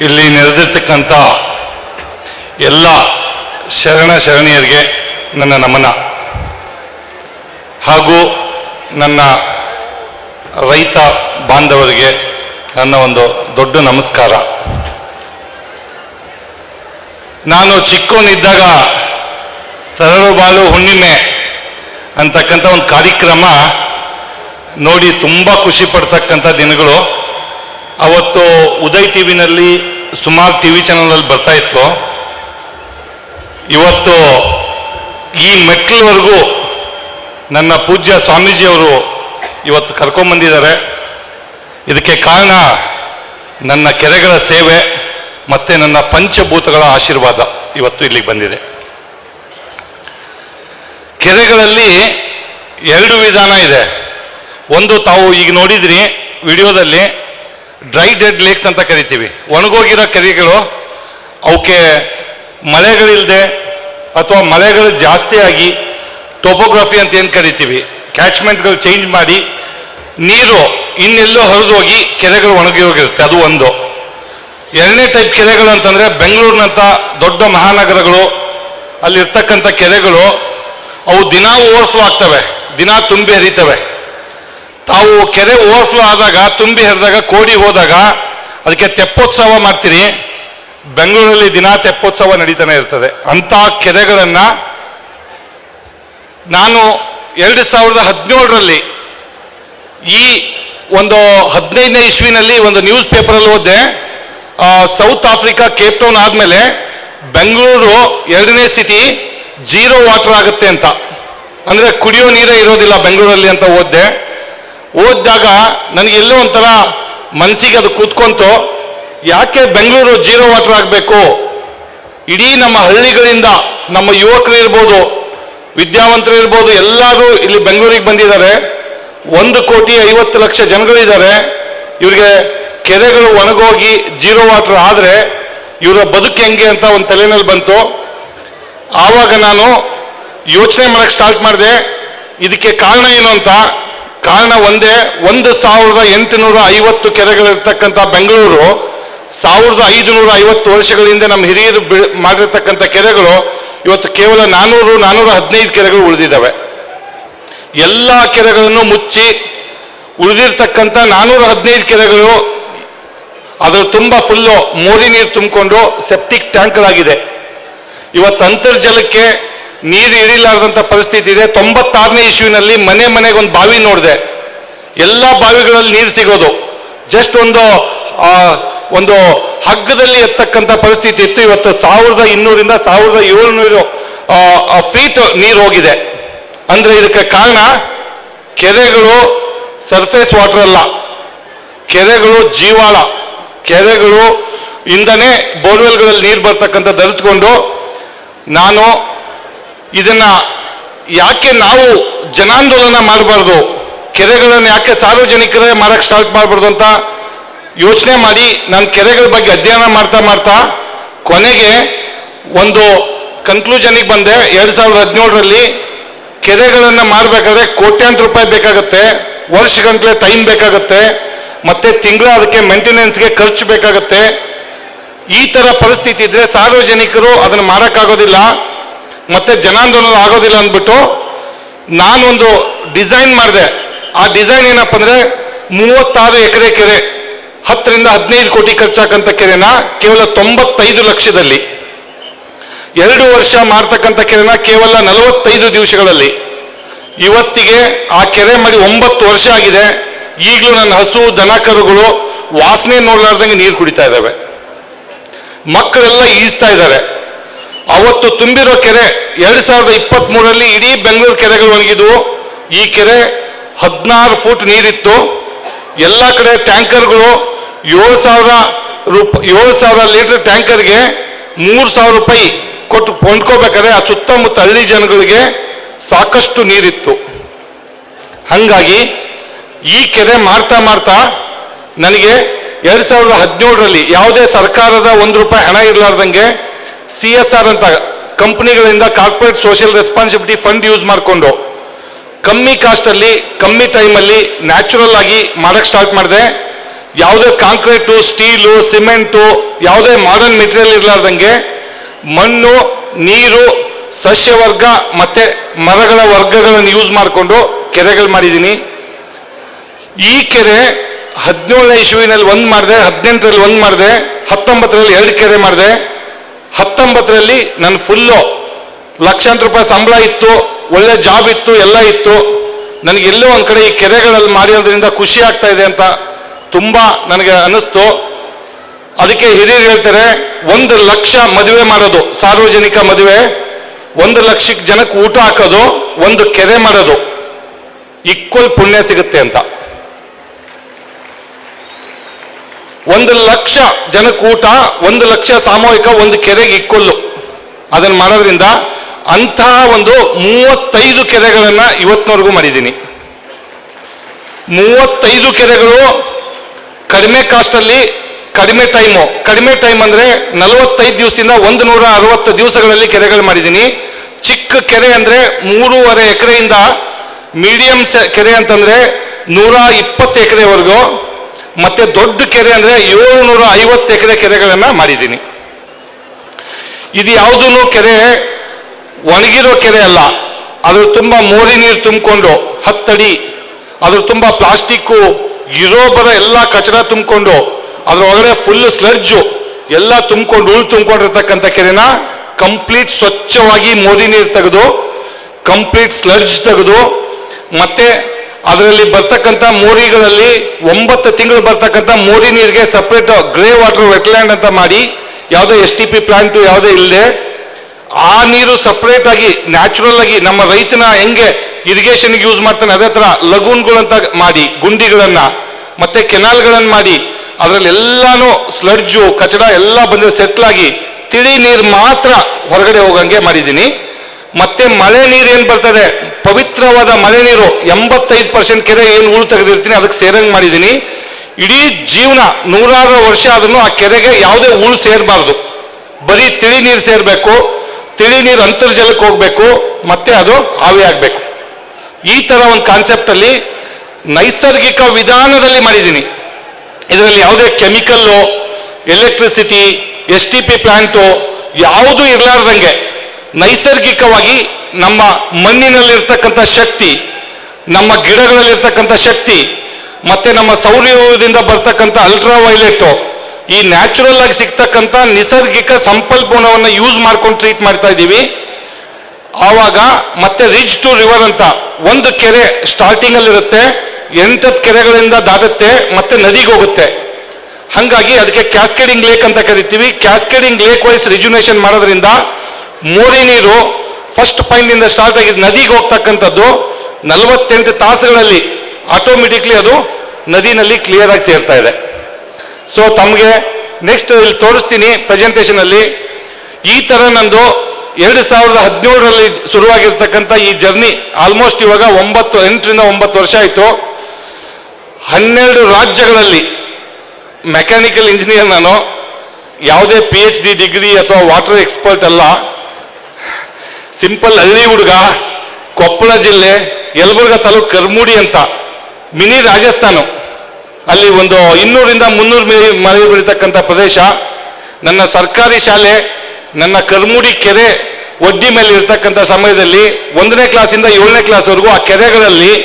ಇಲ್ಲಿ ನೆರೆದಿರ್ತಕ್ಕಂಥ ಎಲ್ಲ ಶರಣ ಶರಣಿಯರಿಗೆ ನನ್ನ ನಮನ. ಹಾಗೂ ನನ್ನ ರೈತ ಬಾಂಧವರಿಗೆ ನನ್ನ ಒಂದು ದೊಡ್ಡ ನಮಸ್ಕಾರ. ನಾನು ಚಿಕ್ಕವನಿದ್ದಾಗ ತರಳು ಬಾಲು ಹುಣ್ಣಿಮೆ ಅಂತಕ್ಕಂಥ ಒಂದು ಕಾರ್ಯಕ್ರಮ ನೋಡಿ ತುಂಬ ಖುಷಿ ಪಡ್ತಕ್ಕಂಥ ದಿನಗಳು. ಅವತ್ತು ಉದಯ್ ಟಿ ವಿನಲ್ಲಿ ಸುಮಾರು ಟಿ ವಿ ಚಾನಲಲ್ಲಿ ಬರ್ತಾ ಇತ್ತು. ಇವತ್ತು ಈ ಮೆಟ್ಲವರೆಗೂ ನನ್ನ ಪೂಜ್ಯ ಸ್ವಾಮೀಜಿಯವರು ಇವತ್ತು ಕರ್ಕೊಂಬಂದಿದ್ದಾರೆ ಇದಕ್ಕೆ ಕಾರಣ ನನ್ನ ಕೆರೆಗಳ ಸೇವೆ ಮತ್ತು ನನ್ನ ಪಂಚಭೂತಗಳ ಆಶೀರ್ವಾದ ಇವತ್ತು ಇಲ್ಲಿಗೆ ಬಂದಿದೆ. ಕೆರೆಗಳಲ್ಲಿ ಎರಡು ವಿಧಾನ ಇದೆ. ಒಂದು ತಾವು ಈಗ ನೋಡಿದ್ರಿ ವಿಡಿಯೋದಲ್ಲಿ ಡ್ರೈ ಡೆಡ್ ಲೇಕ್ಸ್ ಅಂತ ಕರಿತೀವಿ. ಒಣಗೋಗಿರೋ ಕೆರೆಗಳು ಅವಕ್ಕೆ ಮಳೆಗಳಿಲ್ಲದೆ ಅಥವಾ ಮಳೆಗಳು ಜಾಸ್ತಿ ಆಗಿ ಟೋಪೋಗ್ರಫಿ ಅಂತ ಏನು ಕರಿತೀವಿ, ಕ್ಯಾಚ್ಮೆಂಟ್ಗಳು ಚೇಂಜ್ ಮಾಡಿ ನೀರು ಇನ್ನೆಲ್ಲೋ ಹರಿದು ಹೋಗಿ ಕೆರೆಗಳು ಒಣಗಿ ಹೋಗಿರುತ್ತೆ, ಅದು ಒಂದು. ಎರಡನೇ ಟೈಪ್ ಕೆರೆಗಳು ಅಂತಂದರೆ ಬೆಂಗಳೂರಿನಂಥ ದೊಡ್ಡ ಮಹಾನಗರಗಳು, ಅಲ್ಲಿರ್ತಕ್ಕಂಥ ಕೆರೆಗಳು, ಅವು ದಿನ ಓವರ್ಫ್ಲೋ ಆಗ್ತವೆ, ದಿನ ತುಂಬಿ ಹರಿತವೆ. ತಾವು ಕೆರೆ ಓವರ್ಫ್ಲೋ ಆದಾಗ, ತುಂಬಿ ಹರಿದಾಗ, ಕೋಡಿ ಹೋದಾಗ, ಅದಕ್ಕೆ ತೆಪ್ಪೋತ್ಸವ ಮಾಡ್ತೀರಿ. ಬೆಂಗಳೂರಲ್ಲಿ ದಿನ ತೆಪ್ಪೋತ್ಸವ ನಡೀತಾನೆ ಇರ್ತದೆ. ಅಂತ ಕೆರೆಗಳನ್ನ ನಾನು ಎರಡು ಸಾವಿರದ ಹದಿನೇಳರಲ್ಲಿ ಈ ಒಂದು ಹದಿನೈದನೇ ಇಸ್ವಿನಲ್ಲಿ ಒಂದು ನ್ಯೂಸ್ ಪೇಪರಲ್ಲಿ ಓದಿದೆ. ಸೌತ್ ಆಫ್ರಿಕಾ ಕೇಪ್ ಟೌನ್ ಆದಮೇಲೆ ಬೆಂಗಳೂರು ಎರಡನೇ ಸಿಟಿ ಜೀರೋ ವಾಟರ್ ಆಗುತ್ತೆ ಅಂತ. ಅಂದರೆ ಕುಡಿಯೋ ನೀರೇ ಇರೋದಿಲ್ಲ ಬೆಂಗಳೂರಲ್ಲಿ ಅಂತ ಓದಿದೆ. ಓದಿದಾಗ ನನಗೆ ಎಲ್ಲೋ ಒಂಥರ ಮನಸ್ಸಿಗೆ ಅದು ಕೂತ್ಕೊಂತು. ಯಾಕೆ ಬೆಂಗಳೂರು ಜೀರೋ ವಾಟರ್ ಆಗಬೇಕು? ಇಡೀ ನಮ್ಮ ಹಳ್ಳಿಗಳಿಂದ ನಮ್ಮ ಯುವಕರು ಇರ್ಬೋದು, ವಿದ್ಯಾವಂತರು ಇರ್ಬೋದು, ಎಲ್ಲರೂ ಇಲ್ಲಿ ಬೆಂಗಳೂರಿಗೆ ಬಂದಿದ್ದಾರೆ. ಒಂದು ಕೋಟಿ ಐವತ್ತು ಲಕ್ಷ ಜನಗಳಿದ್ದಾರೆ. ಇವರಿಗೆ ಕೆರೆಗಳು ಒಣಗೋಗಿ ಜೀರೋ ವಾಟರ್ ಆದರೆ ಇವರ ಬದುಕು ಹೆಂಗೆ ಅಂತ ಒಂದು ತಲೆನಲ್ಲಿ ಬಂತು. ಆವಾಗ ನಾನು ಯೋಚನೆ ಮಾಡಕ್ಕೆ ಸ್ಟಾರ್ಟ್ ಮಾಡಿದೆ. ಇದಕ್ಕೆ ಕಾರಣ ಏನು ಅಂತ ಕಾರಣ ಒಂದೇ, ಒಂದು ಸಾವಿರದ ಎಂಟುನೂರ ಐವತ್ತು ಕೆರೆಗಳಿರ್ತಕ್ಕಂಥ ಬೆಂಗಳೂರು, ಸಾವಿರದ ಐದುನೂರ ಐವತ್ತು ವರ್ಷಗಳ ಹಿಂದೆ ನಮ್ಮ ಹಿರಿಯರು ಮಾಡಿರ್ತಕ್ಕಂಥ ಕೆರೆಗಳು ಇವತ್ತು ಕೇವಲ ನಾನೂರು, ನಾನೂರ ಹದಿನೈದು ಕೆರೆಗಳು ಉಳಿದಿದ್ದಾವೆ. ಎಲ್ಲ ಕೆರೆಗಳನ್ನು ಮುಚ್ಚಿ ಉಳಿದಿರ್ತಕ್ಕಂಥ ನಾನೂರ ಹದಿನೈದು ಕೆರೆಗಳು ಅದರ ತುಂಬ ಫುಲ್ಲು ಮೋರಿ ನೀರು ತುಂಬಿಕೊಂಡು ಸೆಪ್ಟಿಕ್ ಟ್ಯಾಂಕ್ಗಳಾಗಿದೆ ಇವತ್ತು ಅಂತರ್ಜಲಕ್ಕೆ ನೀರು ಇಳಿಲಾರದಂಥ ಪರಿಸ್ಥಿತಿ ಇದೆ. ತೊಂಬತ್ತಾರನೇ ಇಶ್ಯೂನಲ್ಲಿ ಮನೆ ಮನೆಗೆ ಒಂದು ಬಾವಿ ನೋಡಿದೆ. ಎಲ್ಲ ಬಾವಿಗಳಲ್ಲಿ ನೀರು ಸಿಗೋದು. ಜಸ್ಟ್ ಒಂದು ಒಂದು ಹಗ್ಗದಲ್ಲಿ ಎತ್ತಕ್ಕಂಥ ಪರಿಸ್ಥಿತಿ ಇತ್ತು. ಇವತ್ತು ಸಾವಿರದ ಇನ್ನೂರಿಂದ ಸಾವಿರದ ಏಳ್ನೂರು ಫೀಟ್ ನೀರು ಹೋಗಿದೆ. ಅಂದ್ರೆ ಇದಕ್ಕೆ ಕಾರಣ, ಕೆರೆಗಳು ಸರ್ಫೇಸ್ ವಾಟರ್ ಅಲ್ಲ. ಕೆರೆಗಳು ಜೀವಾಳ. ಕೆರೆಗಳು ಇಂದನೇ ಬೋರ್ವೆಲ್ಗಳಲ್ಲಿ ನೀರು ಬರ್ತಕ್ಕಂಥ ಅರಿತುಕೊಂಡು ನಾನು ಇದನ್ನ ಯಾಕೆ ನಾವು ಜನಾಂದೋಲನ ಮಾಡಬಾರ್ದು? ಕೆರೆಗಳನ್ನು ಯಾಕೆ ಸಾರ್ವಜನಿಕರೇ ಮಾಡಕ್ಕೆ ಸ್ಟಾರ್ಟ್ ಮಾಡಬಾರ್ದು ಅಂತ ಯೋಚನೆ ಮಾಡಿ ನಾನು ಕೆರೆಗಳ ಬಗ್ಗೆ ಅಧ್ಯಯನ ಮಾಡ್ತಾ ಮಾಡ್ತಾ ಕೊನೆಗೆ ಒಂದು ಕನ್ಕ್ಲೂಷನಿಗೆ ಬಂದೆ. ಎರಡು ಸಾವಿರದ ಹದಿನೇಳರಲ್ಲಿ ಕೆರೆಗಳನ್ನು ಮಾಡಬೇಕಾದ್ರೆ ಕೋಟ್ಯಾಂತರ ರೂಪಾಯಿ ಬೇಕಾಗುತ್ತೆ. ವರ್ಷಗಂಟ್ಲೆ ಟೈಮ್ ಬೇಕಾಗುತ್ತೆ. ಮತ್ತೆ ತಿಂಗಳ ಅದಕ್ಕೆ ಮೇಂಟೆನೆನ್ಸ್ಗೆ ಖರ್ಚು ಬೇಕಾಗುತ್ತೆ. ಈ ತರ ಪರಿಸ್ಥಿತಿ ಇದ್ರೆ ಸಾರ್ವಜನಿಕರು ಅದನ್ನು ಮಾಡೋಕ್ಕಾಗೋದಿಲ್ಲ ಮತ್ತೆ ಜನಾಂದೋಲನ ಆಗೋದಿಲ್ಲ ಅಂದ್ಬಿಟ್ಟು ನಾನೊಂದು ಡಿಸೈನ್ ಮಾಡಿದೆ. ಆ ಡಿಸೈನ್ ಏನಪ್ಪ ಅಂದ್ರೆ ಮೂವತ್ತಾರು ಎಕರೆ ಕೆರೆ, ಹತ್ತರಿಂದ ಹದಿನೈದು ಕೋಟಿ ಖರ್ಚಾಕಂತ ಕೆರೆನ ಕೇವಲ ತೊಂಬತ್ತೈದು ಲಕ್ಷದಲ್ಲಿ, ಎರಡು ವರ್ಷ ಮಾಡ್ತಕ್ಕಂಥ ಕೆರೆನ ಕೇವಲ ನಲವತ್ತೈದು ದಿವಸಗಳಲ್ಲಿ. ಇವತ್ತಿಗೆ ಆ ಕೆರೆ ಮಾಡಿ ಒಂಬತ್ತು ವರ್ಷ ಆಗಿದೆ. ಈಗಲೂ ನನ್ನ ಹಸು, ದನ ಕರುಗಳು ವಾಸನೆ ನೋಡ್ಲಾರ್ದಂಗೆ ನೀರು ಕುಡಿತಾ ಇದ್ದಾವೆ ಮಕ್ಕಳೆಲ್ಲ ಈಜ್ತಾ ಇದ್ದಾರೆ ಅವತ್ತು ತುಂಬಿರೋ ಕೆರೆ ಎರಡ್ ಸಾವಿರದ ಇಪ್ಪತ್ತ್ ಮೂರರಲ್ಲಿ ಇಡೀ ಬೆಂಗಳೂರು ಕೆರೆಗಳು ಒಣಗಿದ್ವು. ಈ ಕೆರೆ ಹದಿನಾರು ಫೂಟ್ ನೀರಿತ್ತು. ಎಲ್ಲ ಕಡೆ ಟ್ಯಾಂಕರ್ಗಳು ಏಳು ಸಾವಿರ ರೂಪ, ಏಳು ಸಾವಿರ ಲೀಟರ್ ಟ್ಯಾಂಕರ್ಗೆ ಮೂರು ಸಾವಿರ ರೂಪಾಯಿ ಕೊಟ್ಟು ಕೊಂಡ್ಕೋಬೇಕಾದ್ರೆ ಆ ಸುತ್ತಮುತ್ತ ಹಳ್ಳಿ ಜನಗಳಿಗೆ ಸಾಕಷ್ಟು ನೀರಿತ್ತು. ಹಂಗಾಗಿ ಈ ಕೆರೆ ಮಾಡ್ತಾ ಮಾಡ್ತಾ ನನಗೆ ಎರಡು ಸಾವಿರದ ಹದಿನೇಳರಲ್ಲಿ ಯಾವುದೇ ಸರ್ಕಾರದ ಒಂದು ರೂಪಾಯಿ ಹಣ ಇರಲಾರ್ದಂಗೆ ಸಿ ಎಸ್ ಆರ್ ಅಂತ ಕಂಪ್ನಿಗಳಿಂದ corporate social responsibility fund use ಮಾಡಿಕೊಂಡು ಕಮ್ಮಿ ಕಾಸ್ಟಲ್ಲಿ ಕಮ್ಮಿ ಟೈಮಲ್ಲಿ ನ್ಯಾಚುರಲ್ ಆಗಿ ಮಾಡಕ್ಕೆ ಸ್ಟಾರ್ಟ್ ಮಾಡಿದೆ. ಯಾವುದೇ ಕಾಂಕ್ರೀಟು, ಸ್ಟೀಲು, ಸಿಮೆಂಟು, ಯಾವುದೇ ಮಾಡರ್ನ್ ಮೆಟೀರಿಯಲ್ ಇರಲಾರ್ದಂಗೆ ಮಣ್ಣು, ನೀರು ಸಸ್ಯವರ್ಗ ಮತ್ತೆ ಮರಗಳ ವರ್ಗಗಳನ್ನು ಯೂಸ್ ಮಾಡಿಕೊಂಡು ಕೆರೆಗಳು ಮಾಡಿದ್ದೀನಿ ಈ ಕೆರೆ ಹದಿನೇಳನೇ ಇಶುವಿನಲ್ಲಿ ಒಂದು ಮಾಡಿದೆ, ಹದಿನೆಂಟರಲ್ಲಿ ಒಂದು ಮಾಡಿದೆ, ಹತ್ತೊಂಬತ್ತರಲ್ಲಿ ಎರಡು ಕೆರೆ ಮಾಡಿದೆ. ಹತ್ತೊಂಬತ್ತರಲ್ಲಿ ನನ್ನ ಫುಲ್ಲು ಲಕ್ಷಾಂತರ ರೂಪಾಯಿ ಸಂಬಳ ಇತ್ತು, ಒಳ್ಳೆ ಜಾಬ್ ಇತ್ತು, ಎಲ್ಲ ಇತ್ತು. ನನಗೆ ಎಲ್ಲೋ ಒಂದು ಕಡೆ ಈ ಕೆರೆಗಳಲ್ಲಿ ಮಾಡಿರೋದ್ರಿಂದ ಖುಷಿ ಆಗ್ತಾ ಇದೆ ಅಂತ ತುಂಬ ನನಗೆ ಅನ್ನಿಸ್ತು. ಅದಕ್ಕೆ ಹಿರಿಯರು ಹೇಳ್ತಾರೆ, ಒಂದು ಲಕ್ಷ ಮದುವೆ ಮಾಡೋದು, ಸಾರ್ವಜನಿಕ ಮದುವೆ, ಒಂದು ಲಕ್ಷಕ್ಕೆ ಜನಕ್ಕೆ ಊಟ ಹಾಕೋದು, ಒಂದು ಕೆರೆ ಮಾಡೋದು ಈಕ್ವಲ್ ಪುಣ್ಯ ಸಿಗುತ್ತೆ ಅಂತ. ಒಂದು ಲಕ್ಷ ಜನಕೂಟ, ಒಂದು ಲಕ್ಷ ಸಾಮೂಹಿಕ, ಒಂದು ಕೆರೆಗೆ ಇಕ್ಕೊಲ್ಲು. ಅದನ್ನು ಮಾಡೋದ್ರಿಂದ ಅಂತಹ ಒಂದು ಮೂವತ್ತೈದು ಕೆರೆಗಳನ್ನು ಇವತ್ತಿನವರೆಗೂ ಮಾಡಿದ್ದೀನಿ. ಮೂವತ್ತೈದು ಕೆರೆಗಳು ಕಡಿಮೆ ಕಾಸ್ಟಲ್ಲಿ, ಕಡಿಮೆ ಟೈಮು. ಕಡಿಮೆ ಟೈಮ್ ಅಂದ್ರೆ ನಲವತ್ತೈದು ದಿವಸದಿಂದ ಒಂದು ನೂರ ಅರವತ್ತು ದಿವಸಗಳಲ್ಲಿ ಕೆರೆಗಳು ಮಾಡಿದ್ದೀನಿ. ಚಿಕ್ಕ ಕೆರೆ ಅಂದ್ರೆ ಮೂರುವರೆ ಎಕರೆಯಿಂದ ಮೀಡಿಯಂ ಕೆರೆ ಅಂತಂದ್ರೆ ನೂರ ಇಪ್ಪತ್ತು ಎಕರೆವರೆಗೂ ಮತ್ತೆ ದೊಡ್ಡ ಕೆರೆ ಅಂದ್ರೆ ಏಳುನೂರ ಐವತ್ತು ಎಕರೆ ಕೆರೆಗಳನ್ನ ಮಾಡಿದ್ದೀನಿ. ಇದು ಯಾವುದೂ ಕೆರೆ, ಒಣಗಿರೋ ಕೆರೆ ಅಲ್ಲ. ಅದ್ರ ತುಂಬ ಮೋರಿ ನೀರು ತುಂಬಿಕೊಂಡು, ಹತ್ತಡಿ, ಅದ್ರ ತುಂಬ ಪ್ಲಾಸ್ಟಿಕ್ಕು, ಇರೋ ಬರೋ ಎಲ್ಲ ಕಚಡ ತುಂಬಿಕೊಂಡು, ಅದ್ರ ಒಳಗಡೆ ಫುಲ್ ಸ್ಲಡ್ಜು ಎಲ್ಲ ತುಂಬಿಕೊಂಡು, ಉಳು ತುಂಬಿಕೊಂಡಿರ್ತಕ್ಕಂಥ ಕೆರೆನ ಕಂಪ್ಲೀಟ್ ಸ್ವಚ್ಛವಾಗಿ ಮೋರಿ ನೀರು ತೆಗೆದು ಕಂಪ್ಲೀಟ್ ಸ್ಲಡ್ಜ್ ತೆಗೆದು, ಮತ್ತೆ ಅದರಲ್ಲಿ ಬರ್ತಕ್ಕಂಥ ಮೋರಿಗಳಲ್ಲಿ ಒಂಬತ್ತು ತಿಂಗಳು ಬರ್ತಕ್ಕಂಥ ಮೋರಿ ನೀರಿಗೆ ಸಪ್ರೇಟ್ ಗ್ರೇ ವಾಟರ್ ವೆಟ್ಲ್ಯಾಂಡ್ ಅಂತ ಮಾಡಿ, ಯಾವುದೇ ಎಸ್ ಟಿ ಪಿ ಪ್ಲಾಂಟು ಯಾವುದೇ ಇಲ್ಲದೆ ಆ ನೀರು ಸಪ್ರೇಟ್ ಆಗಿ ನ್ಯಾಚುರಲ್ ಆಗಿ ನಮ್ಮ ರೈತನ ಹೆಂಗೆ ಇರಿಗೇಷನ್ಗೆ ಯೂಸ್ ಮಾಡ್ತಾನೆ, ಅದೇ ತರ ಲಗೂನ್ಗಳಂತ ಮಾಡಿ, ಗುಂಡಿಗಳನ್ನು, ಮತ್ತೆ ಕೆನಾಲ್ಗಳನ್ನು ಮಾಡಿ, ಅದರಲ್ಲಿ ಎಲ್ಲಾನು ಸ್ಲಡ್ಜು ಕಚಡ ಎಲ್ಲ ಬಂದ್ರೆ ಸೆಟ್ಲಾಗಿ ತಿಳಿ ನೀರು ಮಾತ್ರ ಹೊರಗಡೆ ಹೋಗಂಗೆ ಮಾಡಿದ್ದೀನಿ. ಮತ್ತೆ ಮಳೆ ನೀರು ಏನು ಬರ್ತದೆ? ಪವಿತ್ರವಾದ ಮಳೆ ನೀರು ಎಂಬತ್ತೈದು ಪರ್ಸೆಂಟ್ ಕೆರೆ ಏನು ಹೂಳು ತೆಗೆದಿರ್ತೀನಿ, ಅದಕ್ಕೆ ಸೇರಂಗ್ ಮಾಡಿದ್ದೀನಿ ಇಡೀ ಜೀವನ ನೂರಾರು ವರ್ಷ ಆದ್ರೂ ಆ ಕೆರೆಗೆ ಯಾವುದೇ ಹೂಳು ಸೇರಬಾರ್ದು. ಬರೀ ತಿಳಿ ನೀರು ಸೇರಬೇಕು, ತಿಳಿ ನೀರು ಅಂತರ್ಜಲಕ್ಕೆ ಹೋಗಬೇಕು, ಮತ್ತೆ ಅದು ಆವಿ ಆಗಬೇಕು. ಈ ತರ ಒಂದು ಕಾನ್ಸೆಪ್ಟ್ ಅಲ್ಲಿ ನೈಸರ್ಗಿಕ ವಿಧಾನದಲ್ಲಿ ಮಾಡಿದ್ದೀನಿ ಇದರಲ್ಲಿ ಯಾವುದೇ chemical, electricity, S T P plant ಯಾವುದೂ ಇರಲಾರ್ದಂಗೆ ನೈಸರ್ಗಿಕವಾಗಿ ನಮ್ಮ ಮಣ್ಣಿನಲ್ಲಿರ್ತಕ್ಕಂಥ ಶಕ್ತಿ, ನಮ್ಮ ಗಿಡಗಳಲ್ಲಿರ್ತಕ್ಕಂಥ ಶಕ್ತಿ, ಮತ್ತೆ ನಮ್ಮ ಸೌರ್ಯದಿಂದ ಬರ್ತಕ್ಕಂಥ ಅಲ್ಟ್ರಾ ವೈಲೆಟ್ ಈ ನ್ಯಾಚುರಲ್ ಆಗಿ ಸಿಗ್ತಕ್ಕಂಥ ನಿಸರ್ಗಿಕ ಸಂಪಲ್ಪನವನ್ನು ಯೂಸ್ ಮಾಡ್ಕೊಂಡು ಟ್ರೀಟ್ ಮಾಡ್ತಾ ಇದ್ದೀವಿ. ಆವಾಗ ಮತ್ತೆ ರಿಚ್ ಟು ರಿವರ್ ಅಂತ ಒಂದು ಕೆರೆ ಸ್ಟಾರ್ಟಿಂಗ್ ಅಲ್ಲಿ ಇರುತ್ತೆ, ಎಂಟತ್ತು ಕೆರೆಗಳಿಂದ ದಾಟುತ್ತೆ, ಮತ್ತೆ ನದಿಗೆ ಹೋಗುತ್ತೆ. ಹಂಗಾಗಿ ಅದಕ್ಕೆ ಕ್ಯಾಸ್ಕೇಡಿಂಗ್ ಲೇಕ್ ಅಂತ ಕರಿತೀವಿ. ಕ್ಯಾಸ್ಕೇಡಿಂಗ್ ಲೇಕ್ ವೈಸ್ ರಿಜುನೇಷನ್ ಮಾಡೋದ್ರಿಂದ ಮೋರಿ ನೀರು ಫಸ್ಟ್ ಪಾಯಿಂಟ್ ಇಂದ ಸ್ಟಾರ್ಟ್ ಆಗಿದೆ ನದಿಗೆ ಹೋಗ್ತಕ್ಕಂಥದ್ದು ನಲವತ್ತೆಂಟು ತಾಸುಗಳಲ್ಲಿ ಆಟೋಮೆಟಿಕ್ಲಿ ಅದು ನದಿನಲ್ಲಿ ಕ್ಲಿಯರ್ ಆಗಿ ಸೇರ್ತಾ ಇದೆ. ಸೊ ತಮಗೆ ನೆಕ್ಸ್ಟ್ ಇಲ್ಲಿ ತೋರಿಸ್ತೀನಿ ಪ್ರೆಸೆಂಟೇಷನಲ್ಲಿ ಈ ತರ ನಂದು ಎರಡು ಸಾವಿರದ ಹದಿನೇಳರಲ್ಲಿ ಶುರುವಾಗಿರ್ತಕ್ಕಂಥ ಈ ಜರ್ನಿ ಆಲ್ಮೋಸ್ಟ್ ಇವಾಗ ಒಂಬತ್ತು, ಎಂಟರಿಂದ ಒಂಬತ್ತು ವರ್ಷ ಆಯಿತು. ಹನ್ನೆರಡು ರಾಜ್ಯಗಳಲ್ಲಿ ಮೆಕ್ಯಾನಿಕಲ್ ಇಂಜಿನಿಯರ್ ನಾನು. ಯಾವುದೇ ಪಿ ಎಚ್ ಡಿ ಡಿಗ್ರಿ ಅಥವಾ ವಾಟರ್ ಎಕ್ಸ್ಪರ್ಟ್ ಅಲ್ಲ. ಸಿಂಪಲ್ ಹಳ್ಳಿ ಹುಡುಗ, ಕೊಪ್ಪಳ ಜಿಲ್ಲೆ, ಯಲಬುರ್ಗ ತಾಲೂಕು ಕರ್ಮೂಡಿ ಅಂತ, ಮಿನಿ ರಾಜಸ್ಥಾನ. ಅಲ್ಲಿ ಒಂದು ಇನ್ನೂರಿಂದ ಮುನ್ನೂರು ಮಿ- ಮಳೆ ಬೀಳ್ತಕ್ಕಂಥ ಪ್ರದೇಶ. ನನ್ನ ಸರ್ಕಾರಿ ಶಾಲೆ, ನನ್ನ ಕರ್ಮೂಡಿ ಕೆರೆ ಒಡ್ಡಿ ಮೇಲೆ ಇರ್ತಕ್ಕಂಥ ಸಮಯದಲ್ಲಿ ಒಂದನೇ ಕ್ಲಾಸಿಂದ ಏಳನೇ ಕ್ಲಾಸ್ವರೆಗೂ ಆ ಕೆರೆಗಳಲ್ಲಿ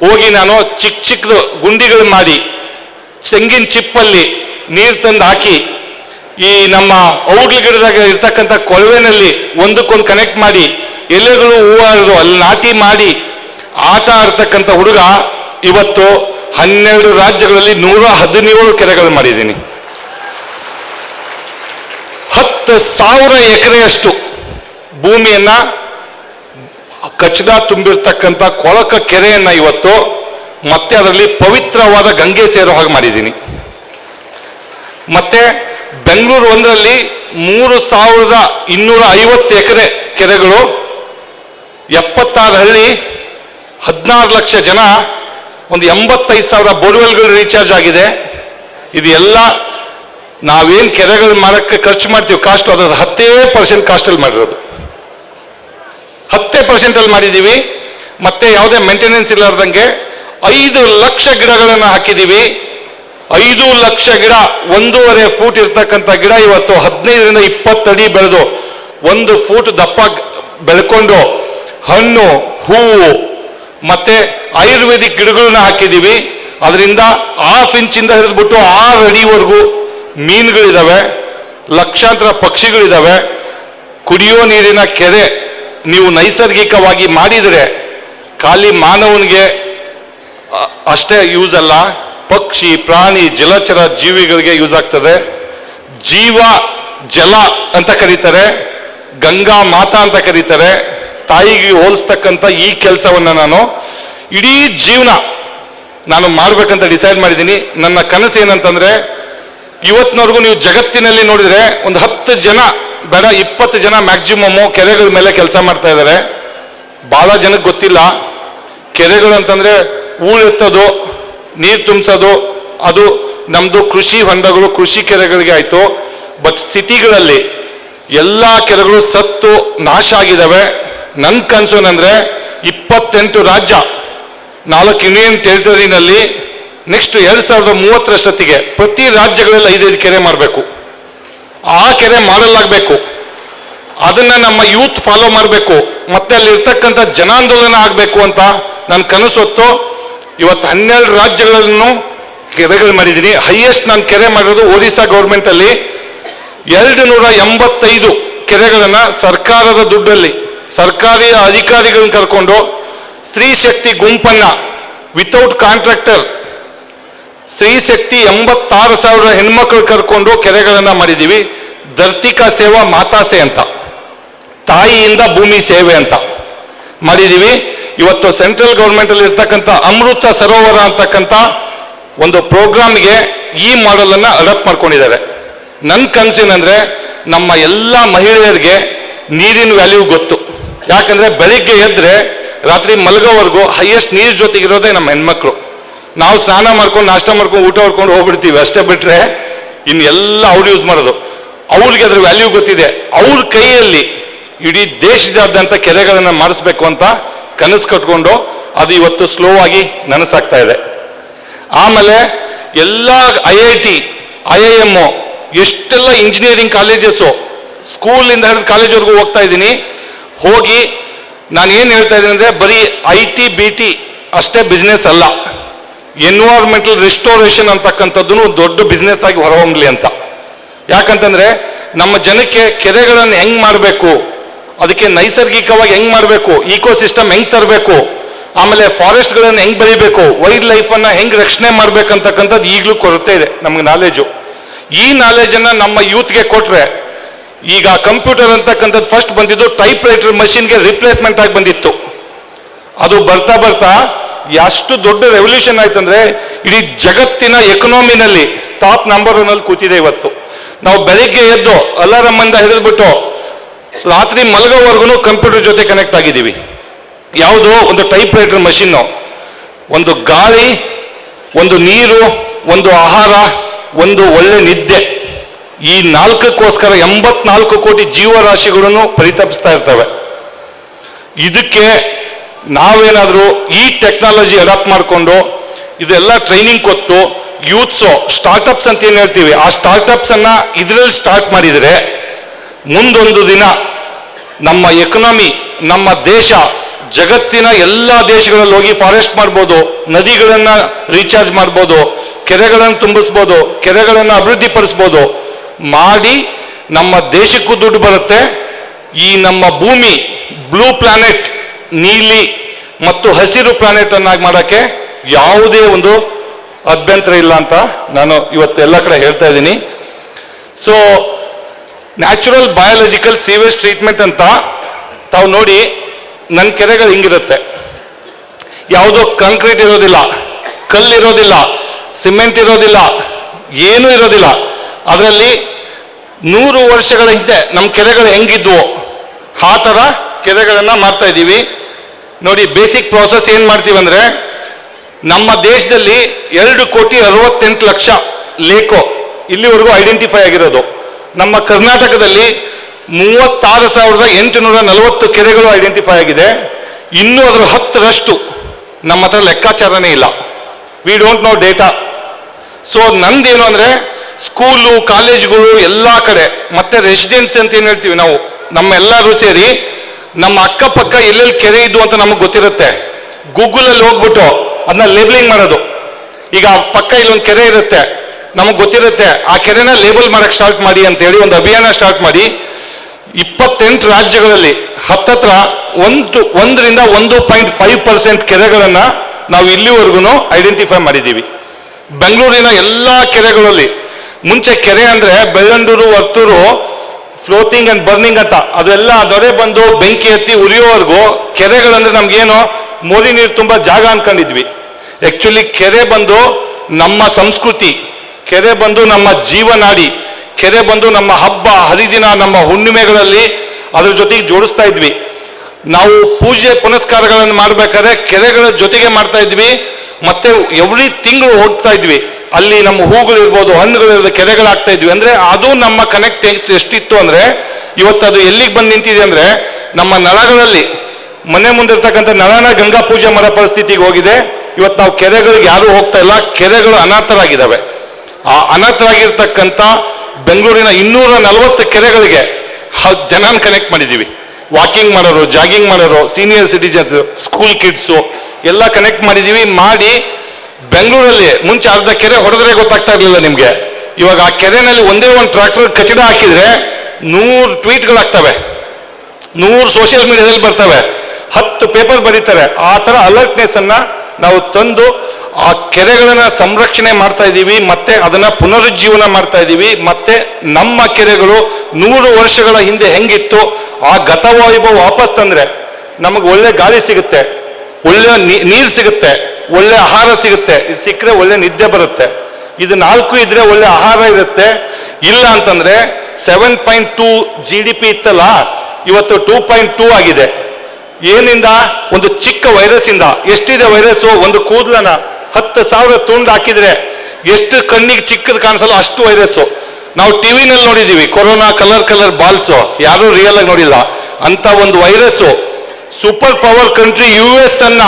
ಹೋಗಿ ನಾನು ಚಿಕ್ಕ ಚಿಕ್ಕದು ಗುಂಡಿಗಳು ಮಾಡಿ, ತೆಂಗಿನ ಚಿಪ್ಪಲ್ಲಿ ನೀರು ತಂದು ಹಾಕಿ ಈ ನಮ್ಮ ಔಡ್ಲಿ ಗಿಡದಾಗ ಇರ್ತಕ್ಕಂಥ ಕೊಳವೆನಲ್ಲಿ ಒಂದಕ್ಕೊಂದು ಕನೆಕ್ಟ್ ಮಾಡಿ, ಎಲೆಗಳು ಹೂವಾಡೋದು ಅಲ್ಲಿ ನಾಟಿ ಮಾಡಿ, ಆಟ ಆಡ್ತಕ್ಕಂಥ ಹುಡುಗ ಇವತ್ತು ಹನ್ನೆರಡು ರಾಜ್ಯಗಳಲ್ಲಿ ನೂರ ಹದಿನೇಳು ಕೆರೆಗಳು ಮಾಡಿದ್ದೀನಿ. ಹತ್ತು ಸಾವಿರ ಎಕರೆಯಷ್ಟು ಭೂಮಿಯನ್ನ ಕಚ್ಚದ ತುಂಬಿರ್ತಕ್ಕಂಥ ಕೊಳಕ ಕೆರೆಯನ್ನ ಇವತ್ತು ಮತ್ತೆ ಅದರಲ್ಲಿ ಪವಿತ್ರವಾದ ಗಂಗೆ ಸೇರೋ ಹಾಗೆ ಮಾಡಿದ್ದೀನಿ. ಮತ್ತೆ ಬೆಂಗಳೂರು ಒಂದರಲ್ಲಿ ಮೂರು ಸಾವಿರದ ಇನ್ನೂರ ಐವತ್ತು ಎಕರೆ ಕೆರೆಗಳು, ಎಪ್ಪತ್ತಾರು ಹಳ್ಳಿ, ಹದಿನಾರು ಲಕ್ಷ ಜನ, ಒಂದು ಎಂಬತ್ತೈದು ಸಾವಿರ ಬೋರ್ವೆಲ್ಗಳು ರೀಚಾರ್ಜ್ ಆಗಿದೆ. ಇದು ಎಲ್ಲ ನಾವೇನು ಕೆರೆಗಳು ಮಾಡಕ್ಕೆ ಖರ್ಚು ಮಾಡ್ತೀವಿ ಕಾಸ್ಟ್ ಅದರ ಹತ್ತೇ ಪರ್ಸೆಂಟ್ ಕಾಸ್ಟಲ್ಲಿ ಮಾಡಿರೋದು. ಹತ್ತೇ ಪರ್ಸೆಂಟಲ್ಲಿ ಮಾಡಿದ್ದೀವಿ. ಮತ್ತೆ ಯಾವುದೇ ಮೇಂಟೆನೆನ್ಸ್ ಇಲ್ಲಾರ್ದಂಗೆ ಐದು ಲಕ್ಷ ಗಿಡಗಳನ್ನು ಹಾಕಿದ್ದೀವಿ. ಐದು ಲಕ್ಷ ಗಿಡ, ಒಂದೂವರೆ ಫೂಟ್ ಇರ್ತಕ್ಕಂಥ ಗಿಡ ಇವತ್ತು ಹದಿನೈದರಿಂದ ಇಪ್ಪತ್ತಡಿ ಬೆಳೆದು ಒಂದು ಫೂಟ್ ದಪ್ಪ ಬೆಳ್ಕೊಂಡು ಹಣ್ಣು, ಹೂವು ಮತ್ತೆ ಆಯುರ್ವೇದಿಕ್ ಗಿಡಗಳನ್ನ ಹಾಕಿದೀವಿ ಅದರಿಂದ ಹಾಫ್ ಇಂಚಿಂದ ಹಿಡಿದ್ಬಿಟ್ಟು ಆರು ಅಡಿವರೆಗೂ ಮೀನುಗಳಿದಾವೆ, ಲಕ್ಷಾಂತರ ಪಕ್ಷಿಗಳಿದ್ದಾವೆ ಕುಡಿಯೋ ನೀರಿನ ಕೆರೆ ನೀವು ನೈಸರ್ಗಿಕವಾಗಿ ಮಾಡಿದರೆ ಖಾಲಿ ಮಾನವನಿಗೆ ಅಷ್ಟೇ ಯೂಸ್ ಅಲ್ಲ. ಪಕ್ಷಿ, ಪ್ರಾಣಿ, ಜಲಚರ ಜೀವಿಗಳಿಗೆ ಯೂಸ್ ಆಗ್ತದೆ. ಜೀವ, ಜಲ ಅಂತ ಕರೀತಾರೆ. ಗಂಗಾ ಮಾತಾ ಅಂತ ಕರೀತಾರೆ. ತಾಯಿಗೆ ಹೋಲಿಸ್ತಕ್ಕಂಥ ಈ ಕೆಲಸವನ್ನ ನಾನು ಇಡೀ ಜೀವನ ನಾನು ಮಾಡಬೇಕಂತ ಡಿಸೈಡ್ ಮಾಡಿದ್ದೀನಿ. ನನ್ನ ಕನಸು ಏನಂತಂದ್ರೆ ಇವತ್ತಿನವರೆಗೂ ನೀವು ಜಗತ್ತಿನಲ್ಲಿ ನೋಡಿದ್ರೆ ಒಂದು ಹತ್ತು ಜನ, ಬೇಡ, ಇಪ್ಪತ್ತು ಜನ ಮ್ಯಾಕ್ಸಿಮಮ್ ಕೆರೆಗಳ ಮೇಲೆ ಕೆಲಸ ಮಾಡ್ತಾ ಇದ್ದಾರೆ. ಬಹಳ ಜನಕ್ಕೆ ಗೊತ್ತಿಲ್ಲ. ಕೆರೆಗಳು ಅಂತಂದ್ರೆ ಹೂಳೆತ್ತೋದು ನೀರು ತುಂಬಿಸೋದು, ಅದು ನಮ್ಮದು ಕೃಷಿ ಹೊಂಡಗಳು, ಕೃಷಿ ಕೆರೆಗಳಿಗೆ ಆಯ್ತು. ಬಟ್ ಸಿಟಿಗಳಲ್ಲಿ ಎಲ್ಲ ಕೆರೆಗಳು ಸತ್ತು ನಾಶ ಆಗಿದ್ದಾವೆ ನನ್ನ ಕನಸು ಏನಂದ್ರೆ ಇಪ್ಪತ್ತೆಂಟು ರಾಜ್ಯ, ನಾಲ್ಕು ಯೂನಿಯನ್ ಟೆರಿಟರಿನಲ್ಲಿ ನೆಕ್ಸ್ಟ್ ಎರಡು ಸಾವಿರದ ಮೂವತ್ತರಷ್ಟೊತ್ತಿಗೆ ಪ್ರತಿ ರಾಜ್ಯಗಳಲ್ಲಿ ಐದೈದು ಕೆರೆ ಮಾಡಬೇಕು. ಆ ಕೆರೆ ಮಾಡಲಾಗಬೇಕು. ಅದನ್ನ ನಮ್ಮ ಯೂತ್ ಫಾಲೋ ಮಾಡಬೇಕು. ಮತ್ತೆ ಅಲ್ಲಿರ್ತಕ್ಕಂಥ ಜನಾಂದೋಲನ ಆಗಬೇಕು ಅಂತ ನನ್ನ ಕನಸು ಹೊತ್ತು ಇವತ್ತು ಹನ್ನೆರಡು ರಾಜ್ಯಗಳನ್ನು ಕೆರೆಗಳು ಮಾಡಿದ್ದೀನಿ. ಹೈಯೆಸ್ಟ್ ನಾನು ಕೆರೆ ಮಾಡಿರೋದು ಒರಿಸ್ಸಾ ಗೌರ್ಮೆಂಟ್ ಅಲ್ಲಿ ಎರಡು ನೂರ ಎಂಬತ್ತೈದು ಕೆರೆಗಳನ್ನು ಸರ್ಕಾರದ ದುಡ್ಡಲ್ಲಿ, ಸರ್ಕಾರಿ ಅಧಿಕಾರಿಗಳನ್ನ ಕರ್ಕೊಂಡು ಸ್ತ್ರೀ ಶಕ್ತಿ ಗುಂಪನ್ನ ವಿತೌಟ್ ಕಾಂಟ್ರಾಕ್ಟರ್ ಸ್ತ್ರೀ ಶಕ್ತಿ ಎಂಬತ್ತಾರು ಸಾವಿರ ಹೆಣ್ಮಕ್ಳು ಕರ್ಕೊಂಡು ಕೆರೆಗಳನ್ನು ಮಾಡಿದೀವಿ. ಧರ್ತಿಕಾ ಸೇವಾ ಮಾತಾಸೆ ಅಂತ, ತಾಯಿಯಿಂದ ಭೂಮಿ ಸೇವೆ ಅಂತ ಮಾಡಿದೀವಿ. ಇವತ್ತು ಸೆಂಟ್ರಲ್ ಗೌರ್ಮೆಂಟ್ ಅಲ್ಲಿ ಇರ್ತಕ್ಕಂಥ ಅಮೃತ ಸರೋವರ ಅಂತಕ್ಕಂಥ ಒಂದು ಪ್ರೋಗ್ರಾಮ್ಗೆ ಈ ಮಾಡೆಲ್ ಅನ್ನ ಅಡಾಪ್ಟ್ ಮಾಡ್ಕೊಂಡಿದ್ದಾರೆ. ನನ್ನ ಕನಸಿನಂದ್ರೆ ನಮ್ಮ ಎಲ್ಲ ಮಹಿಳೆಯರಿಗೆ ನೀರಿನ ವ್ಯಾಲ್ಯೂ ಗೊತ್ತು. ಯಾಕಂದ್ರೆ ಬೆಳಿಗ್ಗೆ ಎದ್ರೆ ರಾತ್ರಿ ಮಲಗೋವರೆಗೂ ಹೈಯೆಸ್ಟ್ ನೀರ್ ಜೊತೆಗಿರೋದೇ ನಮ್ಮ ಹೆಣ್ಮಕ್ಳು. ನಾವು ಸ್ನಾನ ಮಾಡ್ಕೊಂಡು, ನಾಷ್ಟ ಮಾಡ್ಕೊಂಡು, ಊಟ ಹೊಡ್ಕೊಂಡು ಹೋಗ್ಬಿಡ್ತೀವಿ. ಅಷ್ಟೇ ಬಿಟ್ರೆ ಎಲ್ಲ ಅವ್ರು ಯೂಸ್ ಮಾಡೋದು. ಅವ್ರಿಗೆ ಅದ್ರ ವ್ಯಾಲ್ಯೂ ಗೊತ್ತಿದೆ. ಅವ್ರ ಕೈಯಲ್ಲಿ ಇಡೀ ದೇಶದಾದ್ಯಂತ ಕೆರೆಗಳನ್ನ ಮಾಡಿಸ್ಬೇಕು ಅಂತ ಕನಸು ಕಟ್ಕೊಂಡು ಅದು ಇವತ್ತು ಸ್ಲೋ ಆಗಿ ನನಸಾಗ್ತಾ ಇದೆ. ಆಮೇಲೆ ಎಲ್ಲ I I T I I M ಎಷ್ಟೆಲ್ಲ ಇಂಜಿನಿಯರಿಂಗ್ ಕಾಲೇಜಸ್ಸು ಸ್ಕೂಲಿಂದ ಹಿಡಿದು ಕಾಲೇಜ್ವರೆಗೂ ಹೋಗ್ತಾ ಇದ್ದೀನಿ. ಹೋಗಿ ನಾನು ಏನು ಹೇಳ್ತಾ ಇದ್ದೀನಿ ಅಂದರೆ ಬರೀ ಐ ಟಿ ಬಿ ಟಿ ಅಷ್ಟೇ ಬಿಸ್ನೆಸ್ ಅಲ್ಲ. ಎನ್ವೈರ್ಮೆಂಟಲ್ ರಿಸ್ಟೋರೇಷನ್ ಅಂತಕ್ಕಂಥದ್ದು ದೊಡ್ಡ ಬಿಸ್ನೆಸ್ ಆಗಿ ಹೊರಹೊಮ್ಮಲಿ ಅಂತ. ಯಾಕಂತಂದ್ರೆ ನಮ್ಮ ಜನಕ್ಕೆ ಕೆರೆಗಳನ್ನು ಹೆಂಗ್ ಮಾಡಬೇಕು? ಅದಕ್ಕೆ ನೈಸರ್ಗಿಕವಾಗಿ ಹೆಂಗ್ ಮಾಡಬೇಕು? ಈಕೋ ಸಿಸ್ಟಮ್ ಹೆಂಗ್ ತರಬೇಕು? ಆಮೇಲೆ ಫಾರೆಸ್ಟ್ಗಳನ್ನು ಹೆಂಗ್ ಬೆಳಿಬೇಕು? ವೈಲ್ಡ್ ಲೈಫ್ ಅನ್ನ ಹೆಂಗ್ ರಕ್ಷಣೆ ಮಾಡ್ಬೇಕಂತಕ್ಕಂಥದ್ದು ಈಗಲೂ ಕೊರತೆ ಇದೆ, ನಮ್ಗೆ ನಾಲೆಜು ಈ ನಾಲೆಜನ್ನ ನಮ್ಮ ಯೂತ್ಗೆ ಕೊಟ್ರೆ, ಈಗ ಕಂಪ್ಯೂಟರ್ ಅಂತಕ್ಕಂಥದ್ದು ಫಸ್ಟ್ ಬಂದಿದ್ದು ಟೈಪ್ ರೈಟರ್ ಮಷಿನ್ಗೆ ರಿಪ್ಲೇಸ್ಮೆಂಟ್ ಆಗಿ ಬಂದಿತ್ತು. ಅದು ಬರ್ತಾ ಬರ್ತಾ ಎಷ್ಟು ದೊಡ್ಡ ರೆವಲ್ಯೂಷನ್ ಆಯ್ತಂದ್ರೆ, ಇಡೀ ಜಗತ್ತಿನ ಎಕನಾಮಿನಲ್ಲಿ ಟಾಪ್ ನಂಬರ್ ಒನ್ ಅಲ್ಲಿ ಕೂತಿದೆ ಇವತ್ತು. ನಾವು ಬೆಳಿಗ್ಗೆ ಎದ್ದು ಅಲಾರಂ ಅಂತ ಹಿಡಿದ್ಬಿಟ್ಟು ರಾತ್ರಿ ಮಲಗೋವರೆಗೂ ಕಂಪ್ಯೂಟರ್ ಜೊತೆ ಕನೆಕ್ಟ್ ಆಗಿದ್ದೀವಿ. ಯಾವುದೋ ಒಂದು ಟೈಪ್ ರೈಟರ್ ಮಷಿನ್ನು ಒಂದು ಗಾಳಿ, ಒಂದು ನೀರು, ಒಂದು ಆಹಾರ, ಒಂದು ಒಳ್ಳೆ ನಿದ್ದೆ. ಈ ನಾಲ್ಕಕ್ಕೋಸ್ಕರ ಎಂಬತ್ನಾಲ್ಕು ಕೋಟಿ ಜೀವರಾಶಿಗಳನ್ನು ಪರಿತಪಿಸ್ತಾ ಇರ್ತವೆ. ಇದಕ್ಕೆ ನಾವೇನಾದರೂ ಈ ಟೆಕ್ನಾಲಜಿ ಅಡಾಪ್ಟ್ ಮಾಡಿಕೊಂಡು, ಇದೆಲ್ಲ ಟ್ರೈನಿಂಗ್ ಕೊಟ್ಟು ಯೂತ್ಸು ಸ್ಟಾರ್ಟಪ್ಸ್ ಅಂತ ಏನು ಹೇಳ್ತೀವಿ, ಆ ಸ್ಟಾರ್ಟಪ್ಸ್ ಅನ್ನ ಇದರಲ್ಲಿ ಸ್ಟಾರ್ಟ್ ಮಾಡಿದರೆ ಮುಂದೊಂದು ದಿನ ನಮ್ಮ ಎಕನಾಮಿ ನಮ್ಮ ದೇಶ, ಜಗತ್ತಿನ ಎಲ್ಲ ದೇಶಗಳಲ್ಲಿ ಹೋಗಿ ಫಾರೆಸ್ಟ್ ಮಾಡ್ಬೋದು, ನದಿಗಳನ್ನ ರೀಚಾರ್ಜ್ ಮಾಡ್ಬೋದು, ಕೆರೆಗಳನ್ನು ತುಂಬಿಸ್ಬೋದು, ಕೆರೆಗಳನ್ನು ಅಭಿವೃದ್ಧಿಪಡಿಸ್ಬೋದು. ಮಾಡಿ ನಮ್ಮ ದೇಶಕ್ಕೂ ದುಡ್ಡು ಬರುತ್ತೆ. ಈ ನಮ್ಮ ಭೂಮಿ ಬ್ಲೂ ಪ್ಲಾನೆಟ್ ನೀಲಿ ಮತ್ತು ಹಸಿರು ಪ್ಲಾನೆಟ್ ಅನ್ನಾಗಿ ಮಾಡೋಕ್ಕೆ ಯಾವುದೇ ಒಂದು ಅಭ್ಯಂತರ ಇಲ್ಲ ಅಂತ ನಾನು ಇವತ್ತು ಎಲ್ಲ ಕಡೆ ಹೇಳ್ತಾ ಇದ್ದೀನಿ. So natural biological sewage treatment ಅಂತ ತಾವು ನೋಡಿ ನನ್ನ ಕೆರೆಗಳು ಹಿಂಗಿರುತ್ತೆ. ಯಾವುದೋ ಕಾಂಕ್ರೀಟ್ ಇರೋದಿಲ್ಲ, ಕಲ್ಲು ಇರೋದಿಲ್ಲ ಸಿಮೆಂಟ್ ಇರೋದಿಲ್ಲ, ಏನೂ ಇರೋದಿಲ್ಲ. ಅದರಲ್ಲಿ ನೂರು ವರ್ಷಗಳ ಹಿಂದೆ ನಮ್ಮ ಕೆರೆಗಳು ಹೆಂಗಿದ್ವು, ಆ ಥರ ಕೆರೆಗಳನ್ನ ಮಾಡ್ತಾ ಇದ್ದೀವಿ. ನೋಡಿ ಬೇಸಿಕ್ ಪ್ರಾಸೆಸ್ ಏನು ಮಾಡ್ತೀವಿ ಅಂದ್ರೆ, ನಮ್ಮ ದೇಶದಲ್ಲಿ ಎರಡು ಕೋಟಿ ಅರವತ್ತೆಂಟು ಲಕ್ಷ ಲೇಕೋ ಇಲ್ಲಿವರೆಗೂ ಐಡೆಂಟಿಫೈ ಆಗಿರೋದು. ನಮ್ಮ ಕರ್ನಾಟಕದಲ್ಲಿ ಮೂವತ್ತಾರು ಸಾವಿರದ ಎಂಟುನೂರ ನಲವತ್ತು ಕೆರೆಗಳು ಐಡೆಂಟಿಫೈ ಆಗಿದೆ. ಇನ್ನೂ ಅದರ ಹತ್ತರಷ್ಟು ನಮ್ಮ ಹತ್ರ ಲೆಕ್ಕಾಚಾರನೇ ಇಲ್ಲ. We don't know data so ನಂದೇನು ಅಂದ್ರೆ ಸ್ಕೂಲು ಕಾಲೇಜ್ಗಳು ಎಲ್ಲ ಕಡೆ, ಮತ್ತೆ ರೆಸಿಡೆನ್ಸಿ ಅಂತ ಏನು ಹೇಳ್ತೀವಿ ನಾವು ನಮ್ಮೆಲ್ಲರೂ ಸೇರಿ ನಮ್ಮ ಅಕ್ಕಪಕ್ಕ ಎಲ್ಲೆಲ್ಲಿ ಕೆರೆ ಇದ್ದು ಅಂತ ನಮಗೆ ಗೊತ್ತಿರುತ್ತೆ. ಗೂಗಲಲ್ಲಿ ಹೋಗ್ಬಿಟ್ಟು ಅದನ್ನ ಲೇಬಲಿಂಗ್ ಮಾಡೋದು. ಈಗ ಪಕ್ಕ ಇಲ್ಲೊಂದು ಕೆರೆ ಇರುತ್ತೆ. ನಮಗೆ ಗೊತ್ತಿರುತ್ತೆ, ಆ ಕೆರೆನ ಲೇಬಲ್ ಮಾಡಕ್ ಸ್ಟಾರ್ಟ್ ಮಾಡಿ ಅಂತ ಹೇಳಿ ಒಂದು ಅಭಿಯಾನ ಸ್ಟಾರ್ಟ್ ಮಾಡಿ, ಇಪ್ಪತ್ತೆಂಟು ರಾಜ್ಯಗಳಲ್ಲಿ ಹತ್ತತ್ರ ಒಂದು, ಒಂದರಿಂದ ಒಂದು ಪಾಯಿಂಟ್ ಫೈವ್ ಪರ್ಸೆಂಟ್ ಕೆರೆಗಳನ್ನು ನಾವು ಇಲ್ಲಿವರೆಗೂ ಐಡೆಂಟಿಫೈ ಮಾಡಿದ್ದೀವಿ ಬೆಂಗಳೂರಿನ ಎಲ್ಲ ಕೆರೆಗಳಲ್ಲಿ, ಮುಂಚೆ ಕೆರೆ ಅಂದ್ರೆ Bellandur, Varthur floating and burning ಅಂತ, ಅದೆಲ್ಲ ದೊರೆ ಬಂದು ಬೆಂಕಿ ಎತ್ತಿ ಉರಿಯೋವರೆಗೂ ಕೆರೆಗಳಂದ್ರೆ ನಮ್ಗೇನು ಮೋರಿ ನೀರು ತುಂಬಾ ಜಾಗ ಅನ್ಕೊಂಡಿದ್ವಿ. ಆ್ಯಕ್ಚುಲಿ ಕೆರೆ ಬಂದು ನಮ್ಮ ಸಂಸ್ಕೃತಿ ಕೆರೆ ಬಂದು ನಮ್ಮ ಜೀವನಾಡಿ ಕೆರೆ ಬಂದು ನಮ್ಮ ಹಬ್ಬ, ಹರಿದಿನ, ನಮ್ಮ ಹುಣ್ಣಿಮೆಗಳಲ್ಲಿ ಅದ್ರ ಜೊತೆಗೆ ಜೋಡಿಸ್ತಾ ಇದ್ವಿ. ನಾವು ಪೂಜೆ ಪುನಸ್ಕಾರಗಳನ್ನು ಮಾಡ್ಬೇಕಾದ್ರೆ ಕೆರೆಗಳ ಜೊತೆಗೆ ಮಾಡ್ತಾ ಇದ್ವಿ. ಮತ್ತೆ ಎವ್ರಿ ತಿಂಗಳು ಹೋಗ್ತಾ ಇದ್ವಿ. ಅಲ್ಲಿ ನಮ್ಮ ಹೂಗಳು ಇರ್ಬೋದು ಹಣ್ಣುಗಳು ಹಣ್ಣುಗಳಿರ್ಬೋದು ಕೆರೆಗಳಾಗ್ತಾ ಇದ್ವಿ. ಅಂದ್ರೆ ಅದು ನಮ್ಮ ಕನೆಕ್ಟ್ ಎಷ್ಟಿತ್ತು ಅಂದ್ರೆ, ಇವತ್ತು ಅದು ಎಲ್ಲಿಗೆ ಬಂದು ನಿಂತಿದೆ ಅಂದ್ರೆ, ನಮ್ಮ ನಳಗಳಲ್ಲಿ, ಮನೆ ಮುಂದಿರ್ತಕ್ಕಂಥ ನಳನ ಗಂಗಾ ಪೂಜೆ ಮಾಡೋ ಪರಿಸ್ಥಿತಿಗೆ ಹೋಗಿದೆ. ಇವತ್ತು ನಾವು ಕೆರೆಗಳಿಗೆ ಯಾರು ಹೋಗ್ತಾ ಇಲ್ಲ. ಕೆರೆಗಳು ಅನಾಥರಾಗಿದ್ದಾವೆ. ಆ ಅನಾಥರಾಗಿರ್ತಕ್ಕಂಥ ಬೆಂಗಳೂರಿನ ಇನ್ನೂರ ನಲವತ್ತು ಕೆರೆಗಳಿಗೆ ಜನನ ಕನೆಕ್ಟ್ ಮಾಡಿದ್ದೀವಿ. ವಾಕಿಂಗ್ ಮಾಡೋರು ಜಾಗಿಂಗ್ ಮಾಡೋರು ಸೀನಿಯರ್ ಸಿಟಿಜನ್ಸ್ ಸ್ಕೂಲ್ ಕಿಡ್ಸು ಎಲ್ಲ ಕನೆಕ್ಟ್ ಮಾಡಿದ್ದೀವಿ. ಮಾಡಿ ಬೆಂಗಳೂರಲ್ಲಿ ಮುಂಚೆ ಅರ್ಧ ಕೆರೆ ಹೊಡೆದ್ರೆ ಗೊತ್ತಾಗ್ತಾ ಇರಲಿಲ್ಲ ನಿಮಗೆ. ಇವಾಗ ಆ ಕೆರೆನಲ್ಲಿ ಒಂದೇ ಒಂದು ಟ್ರಾಕ್ಟರ್ ಕಚಡ ಹಾಕಿದ್ರೆ ನೂರು ಟ್ವೀಟ್ಗಳಾಗ್ತವೆ ನೂರು ಸೋಷಿಯಲ್ ಮೀಡಿಯಾದಲ್ಲಿ ಬರ್ತವೆ. ಹತ್ತು ಪೇಪರ್ ಬರೀತಾರೆ. ಆ ತರ ಅಲರ್ಟ್ನೆಸ್ ಅನ್ನ ನಾವು ತಂದು ಆ ಕೆರೆಗಳನ್ನ ಸಂರಕ್ಷಣೆ ಮಾಡ್ತಾ ಇದ್ದೀವಿ, ಮತ್ತೆ ಅದನ್ನ ಪುನರುಜ್ಜೀವನ ಮಾಡ್ತಾ ಇದ್ದೀವಿ, ಮತ್ತೆ ನಮ್ಮ ಕೆರೆಗಳು ನೂರು ವರ್ಷಗಳ ಹಿಂದೆ ಹೆಂಗಿತ್ತು, ಆ ಗತವೈಭವ ವಾಪಸ್ ತಂದ್ರೆ ನಮಗೆ ಒಳ್ಳೆ ಗಾಳಿ ಸಿಗುತ್ತೆ, ಒಳ್ಳೆ ನೀರು ಸಿಗುತ್ತೆ, ಒಳ್ಳೆ ಆಹಾರ ಸಿಗುತ್ತೆ, ಇದು ಸಿಕ್ಕರೆ ಒಳ್ಳೆ ನಿದ್ದೆ ಬರುತ್ತೆ. ಇದು ನಾಲ್ಕು ಇದ್ರೆ ಒಳ್ಳೆ ಆಹಾರ ಇರುತ್ತೆ. ಇಲ್ಲ ಅಂತಂದ್ರೆ seven point two G D P ಇತ್ತಲ್ಲ, ಇವತ್ತು ಟೂ ಪಾಯಿಂಟ್ ಟೂ ಆಗಿದೆ. ಏನಿಂದ? ಒಂದು ಚಿಕ್ಕ ವೈರಸ್ ಇಂದ. ಎಷ್ಟಿದೆ ವೈರಸ್ ಒಂದು ಕೂದಲನ. ಹತ್ತು ಸಾವಿರ ತುಂಡು ಹಾಕಿದ್ರೆ ಎಷ್ಟು ಕಣ್ಣಿಗೆ ಚಿಕ್ಕದು ಕಾಣಿಸಲ್ಲ ಅಷ್ಟು ವೈರಸ್ಸು ನಾವು ಟಿವಿನಲ್ಲಿ ನೋಡಿದೀವಿ, ಕೊರೋನಾ ಕಲರ್ ಕಲರ್ ಬಾಲ್ಸ್ ಯಾರು ರಿಯಲ್ ಆಗಿ ನೋಡಿಲ್ಲ. ಅಂತ ಒಂದು virus super power country U S ಅನ್ನ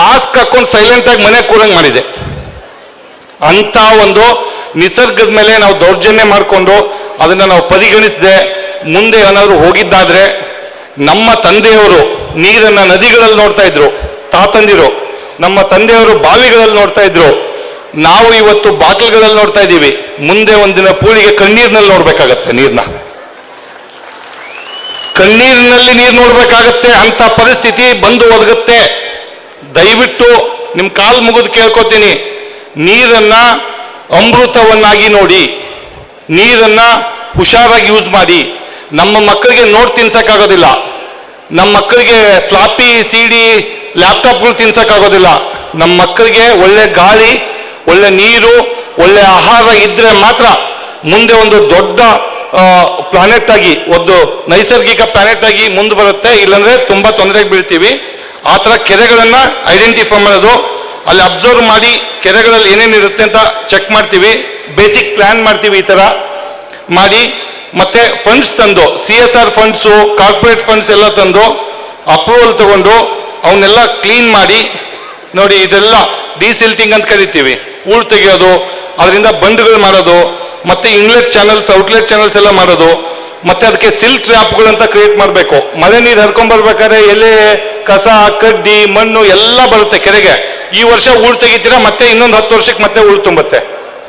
ಮಾಸ್ಕ್ ಹಾಕೊಂಡು ಸೈಲೆಂಟ್ ಆಗಿ ಮನೆ ಕೂರಂಗ್ ಮಾಡಿದೆ. ಅಂತ ಒಂದು ನಿಸರ್ಗದ ಮೇಲೆ ನಾವು ದೌರ್ಜನ್ಯ ಮಾಡಿಕೊಂಡು ಅದನ್ನ ನಾವು ಪರಿಗಣಿಸದೆ, ಮುಂದೆ ಏನಾದರೂ ಹೋಗಿದ್ದಾದ್ರೆ ನಮ್ಮ ತಂದೆಯವರು ನೀರನ್ನ ನದಿಗಳಲ್ಲಿ ನೋಡ್ತಾ ಇದ್ರು, ತಾತಂದಿರು. ನಮ್ಮ ತಂದೆಯವರು ಬಾವಿಗಳಲ್ಲಿ ನೋಡ್ತಾ ಇದ್ರು. ನಾವು ಇವತ್ತು ಬಾಟಲ್ಗಳಲ್ಲಿ ನೋಡ್ತಾ ಇದ್ದೀವಿ. ಮುಂದೆ ಒಂದಿನ ಪೂಳಿಗೆ ಕಣ್ಣೀರಿನಲ್ಲಿ ನೋಡ್ಬೇಕಾಗತ್ತೆ ನೀರ್ನ. ಕಣ್ಣೀರಿನಲ್ಲಿ ನೀರು ನೋಡ್ಬೇಕಾಗತ್ತೆ, ಅಂತ ಪರಿಸ್ಥಿತಿ ಬಂದು ಒದಗುತ್ತೆ. ದಯವಿಟ್ಟು ನಿಮ್ ಕಾಲ್ ಮುಗಿದು ಕೇಳ್ಕೊತೀನಿ. ನೀರನ್ನ ಅಮೃತವನ್ನಾಗಿ ನೋಡಿ, ನೀರನ್ನ ಹುಷಾರಾಗಿ ಯೂಸ್ ಮಾಡಿ. ನಮ್ಮ ಮಕ್ಕಳಿಗೆ ನೋಡ್ ತಿನ್ಸಕ್ಕಾಗೋದಿಲ್ಲ. ನಮ್ಮ ಮಕ್ಕಳಿಗೆ ಫ್ಲಾಪಿ ಸಿ ಡಿ ಲ್ಯಾಪ್ಟಾಪ್ಗಳು ತಿನ್ಸಕ್ಕಾಗೋದಿಲ್ಲ. ನಮ್ಮ ಮಕ್ಕಳಿಗೆ ಒಳ್ಳೆ ಗಾಳಿ, ಒಳ್ಳೆ ನೀರು, ಒಳ್ಳೆ ಆಹಾರ ಇದ್ರೆ ಮಾತ್ರ ಮುಂದೆ ಒಂದು ದೊಡ್ಡ ಪ್ಲಾನೆಟ್ ಆಗಿ, ಒಂದು ನೈಸರ್ಗಿಕ ಪ್ಲಾನೆಟ್ ಆಗಿ ಮುಂದೆ ಬರುತ್ತೆ. ಇಲ್ಲಾಂದ್ರೆ ತುಂಬಾ ತೊಂದರೆಗೆ ಬೀಳ್ತೀವಿ. ಆ ಥರ ಕೆರೆಗಳನ್ನ ಐಡೆಂಟಿಫೈ ಮಾಡೋದು, ಅಲ್ಲಿ ಅಬ್ಸರ್ವ್ ಮಾಡಿ ಕೆರೆಗಳಲ್ಲಿ ಏನೇನು ಇರುತ್ತೆ ಅಂತ ಚೆಕ್ ಮಾಡ್ತೀವಿ. ಬೇಸಿಕ್ ಪ್ಲಾನ್ ಮಾಡ್ತೀವಿ ಈ ತರ ಮಾಡಿ. ಮತ್ತೆ ಫಂಡ್ಸ್ ತಂದು C S R funds corporate funds ಎಲ್ಲ ತಂದು ಅಪ್ರೂವಲ್ ತಗೊಂಡು ಅವನ್ನೆಲ್ಲ ಕ್ಲೀನ್ ಮಾಡಿ, ನೋಡಿ ಇದೆಲ್ಲ ಡಿಸಿಲ್ಟಿಂಗ್ ಅಂತ ಕರಿತೀವಿ. ಹೂಳು ತೆಗೆಯೋದು, ಅದರಿಂದ ಬಂಡ್ಗಳು ಮಾಡೋದು, ಮತ್ತೆ ಇನ್ಲೆಟ್ ಚಾನಲ್ಸ್ ಔಟ್ಲೆಟ್ ಚಾನಲ್ಸ್ ಎಲ್ಲ ಮಾಡೋದು, ಮತ್ತೆ ಅದಕ್ಕೆ ಸಿಲ್ಕ್ ಟ್ರ್ಯಾಪ್ಗಳಂತ ಕ್ರಿಯೇಟ್ ಮಾಡಬೇಕು. ಮಳೆ ನೀರು ಹರ್ಕೊಂಡ್ ಬರ್ಬೇಕಾದ್ರೆ ಎಲೆ, ಕಸ, ಕಡ್ಡಿ, ಮಣ್ಣು ಎಲ್ಲ ಬರುತ್ತೆ ಕೆರೆಗೆ. ಈ ವರ್ಷ ಹೂಳು ತೆಗಿತೀರಾ, ಮತ್ತೆ ಇನ್ನೊಂದು ಹತ್ತು ವರ್ಷಕ್ಕೆ ಮತ್ತೆ ಹೂಳು ತುಂಬುತ್ತೆ.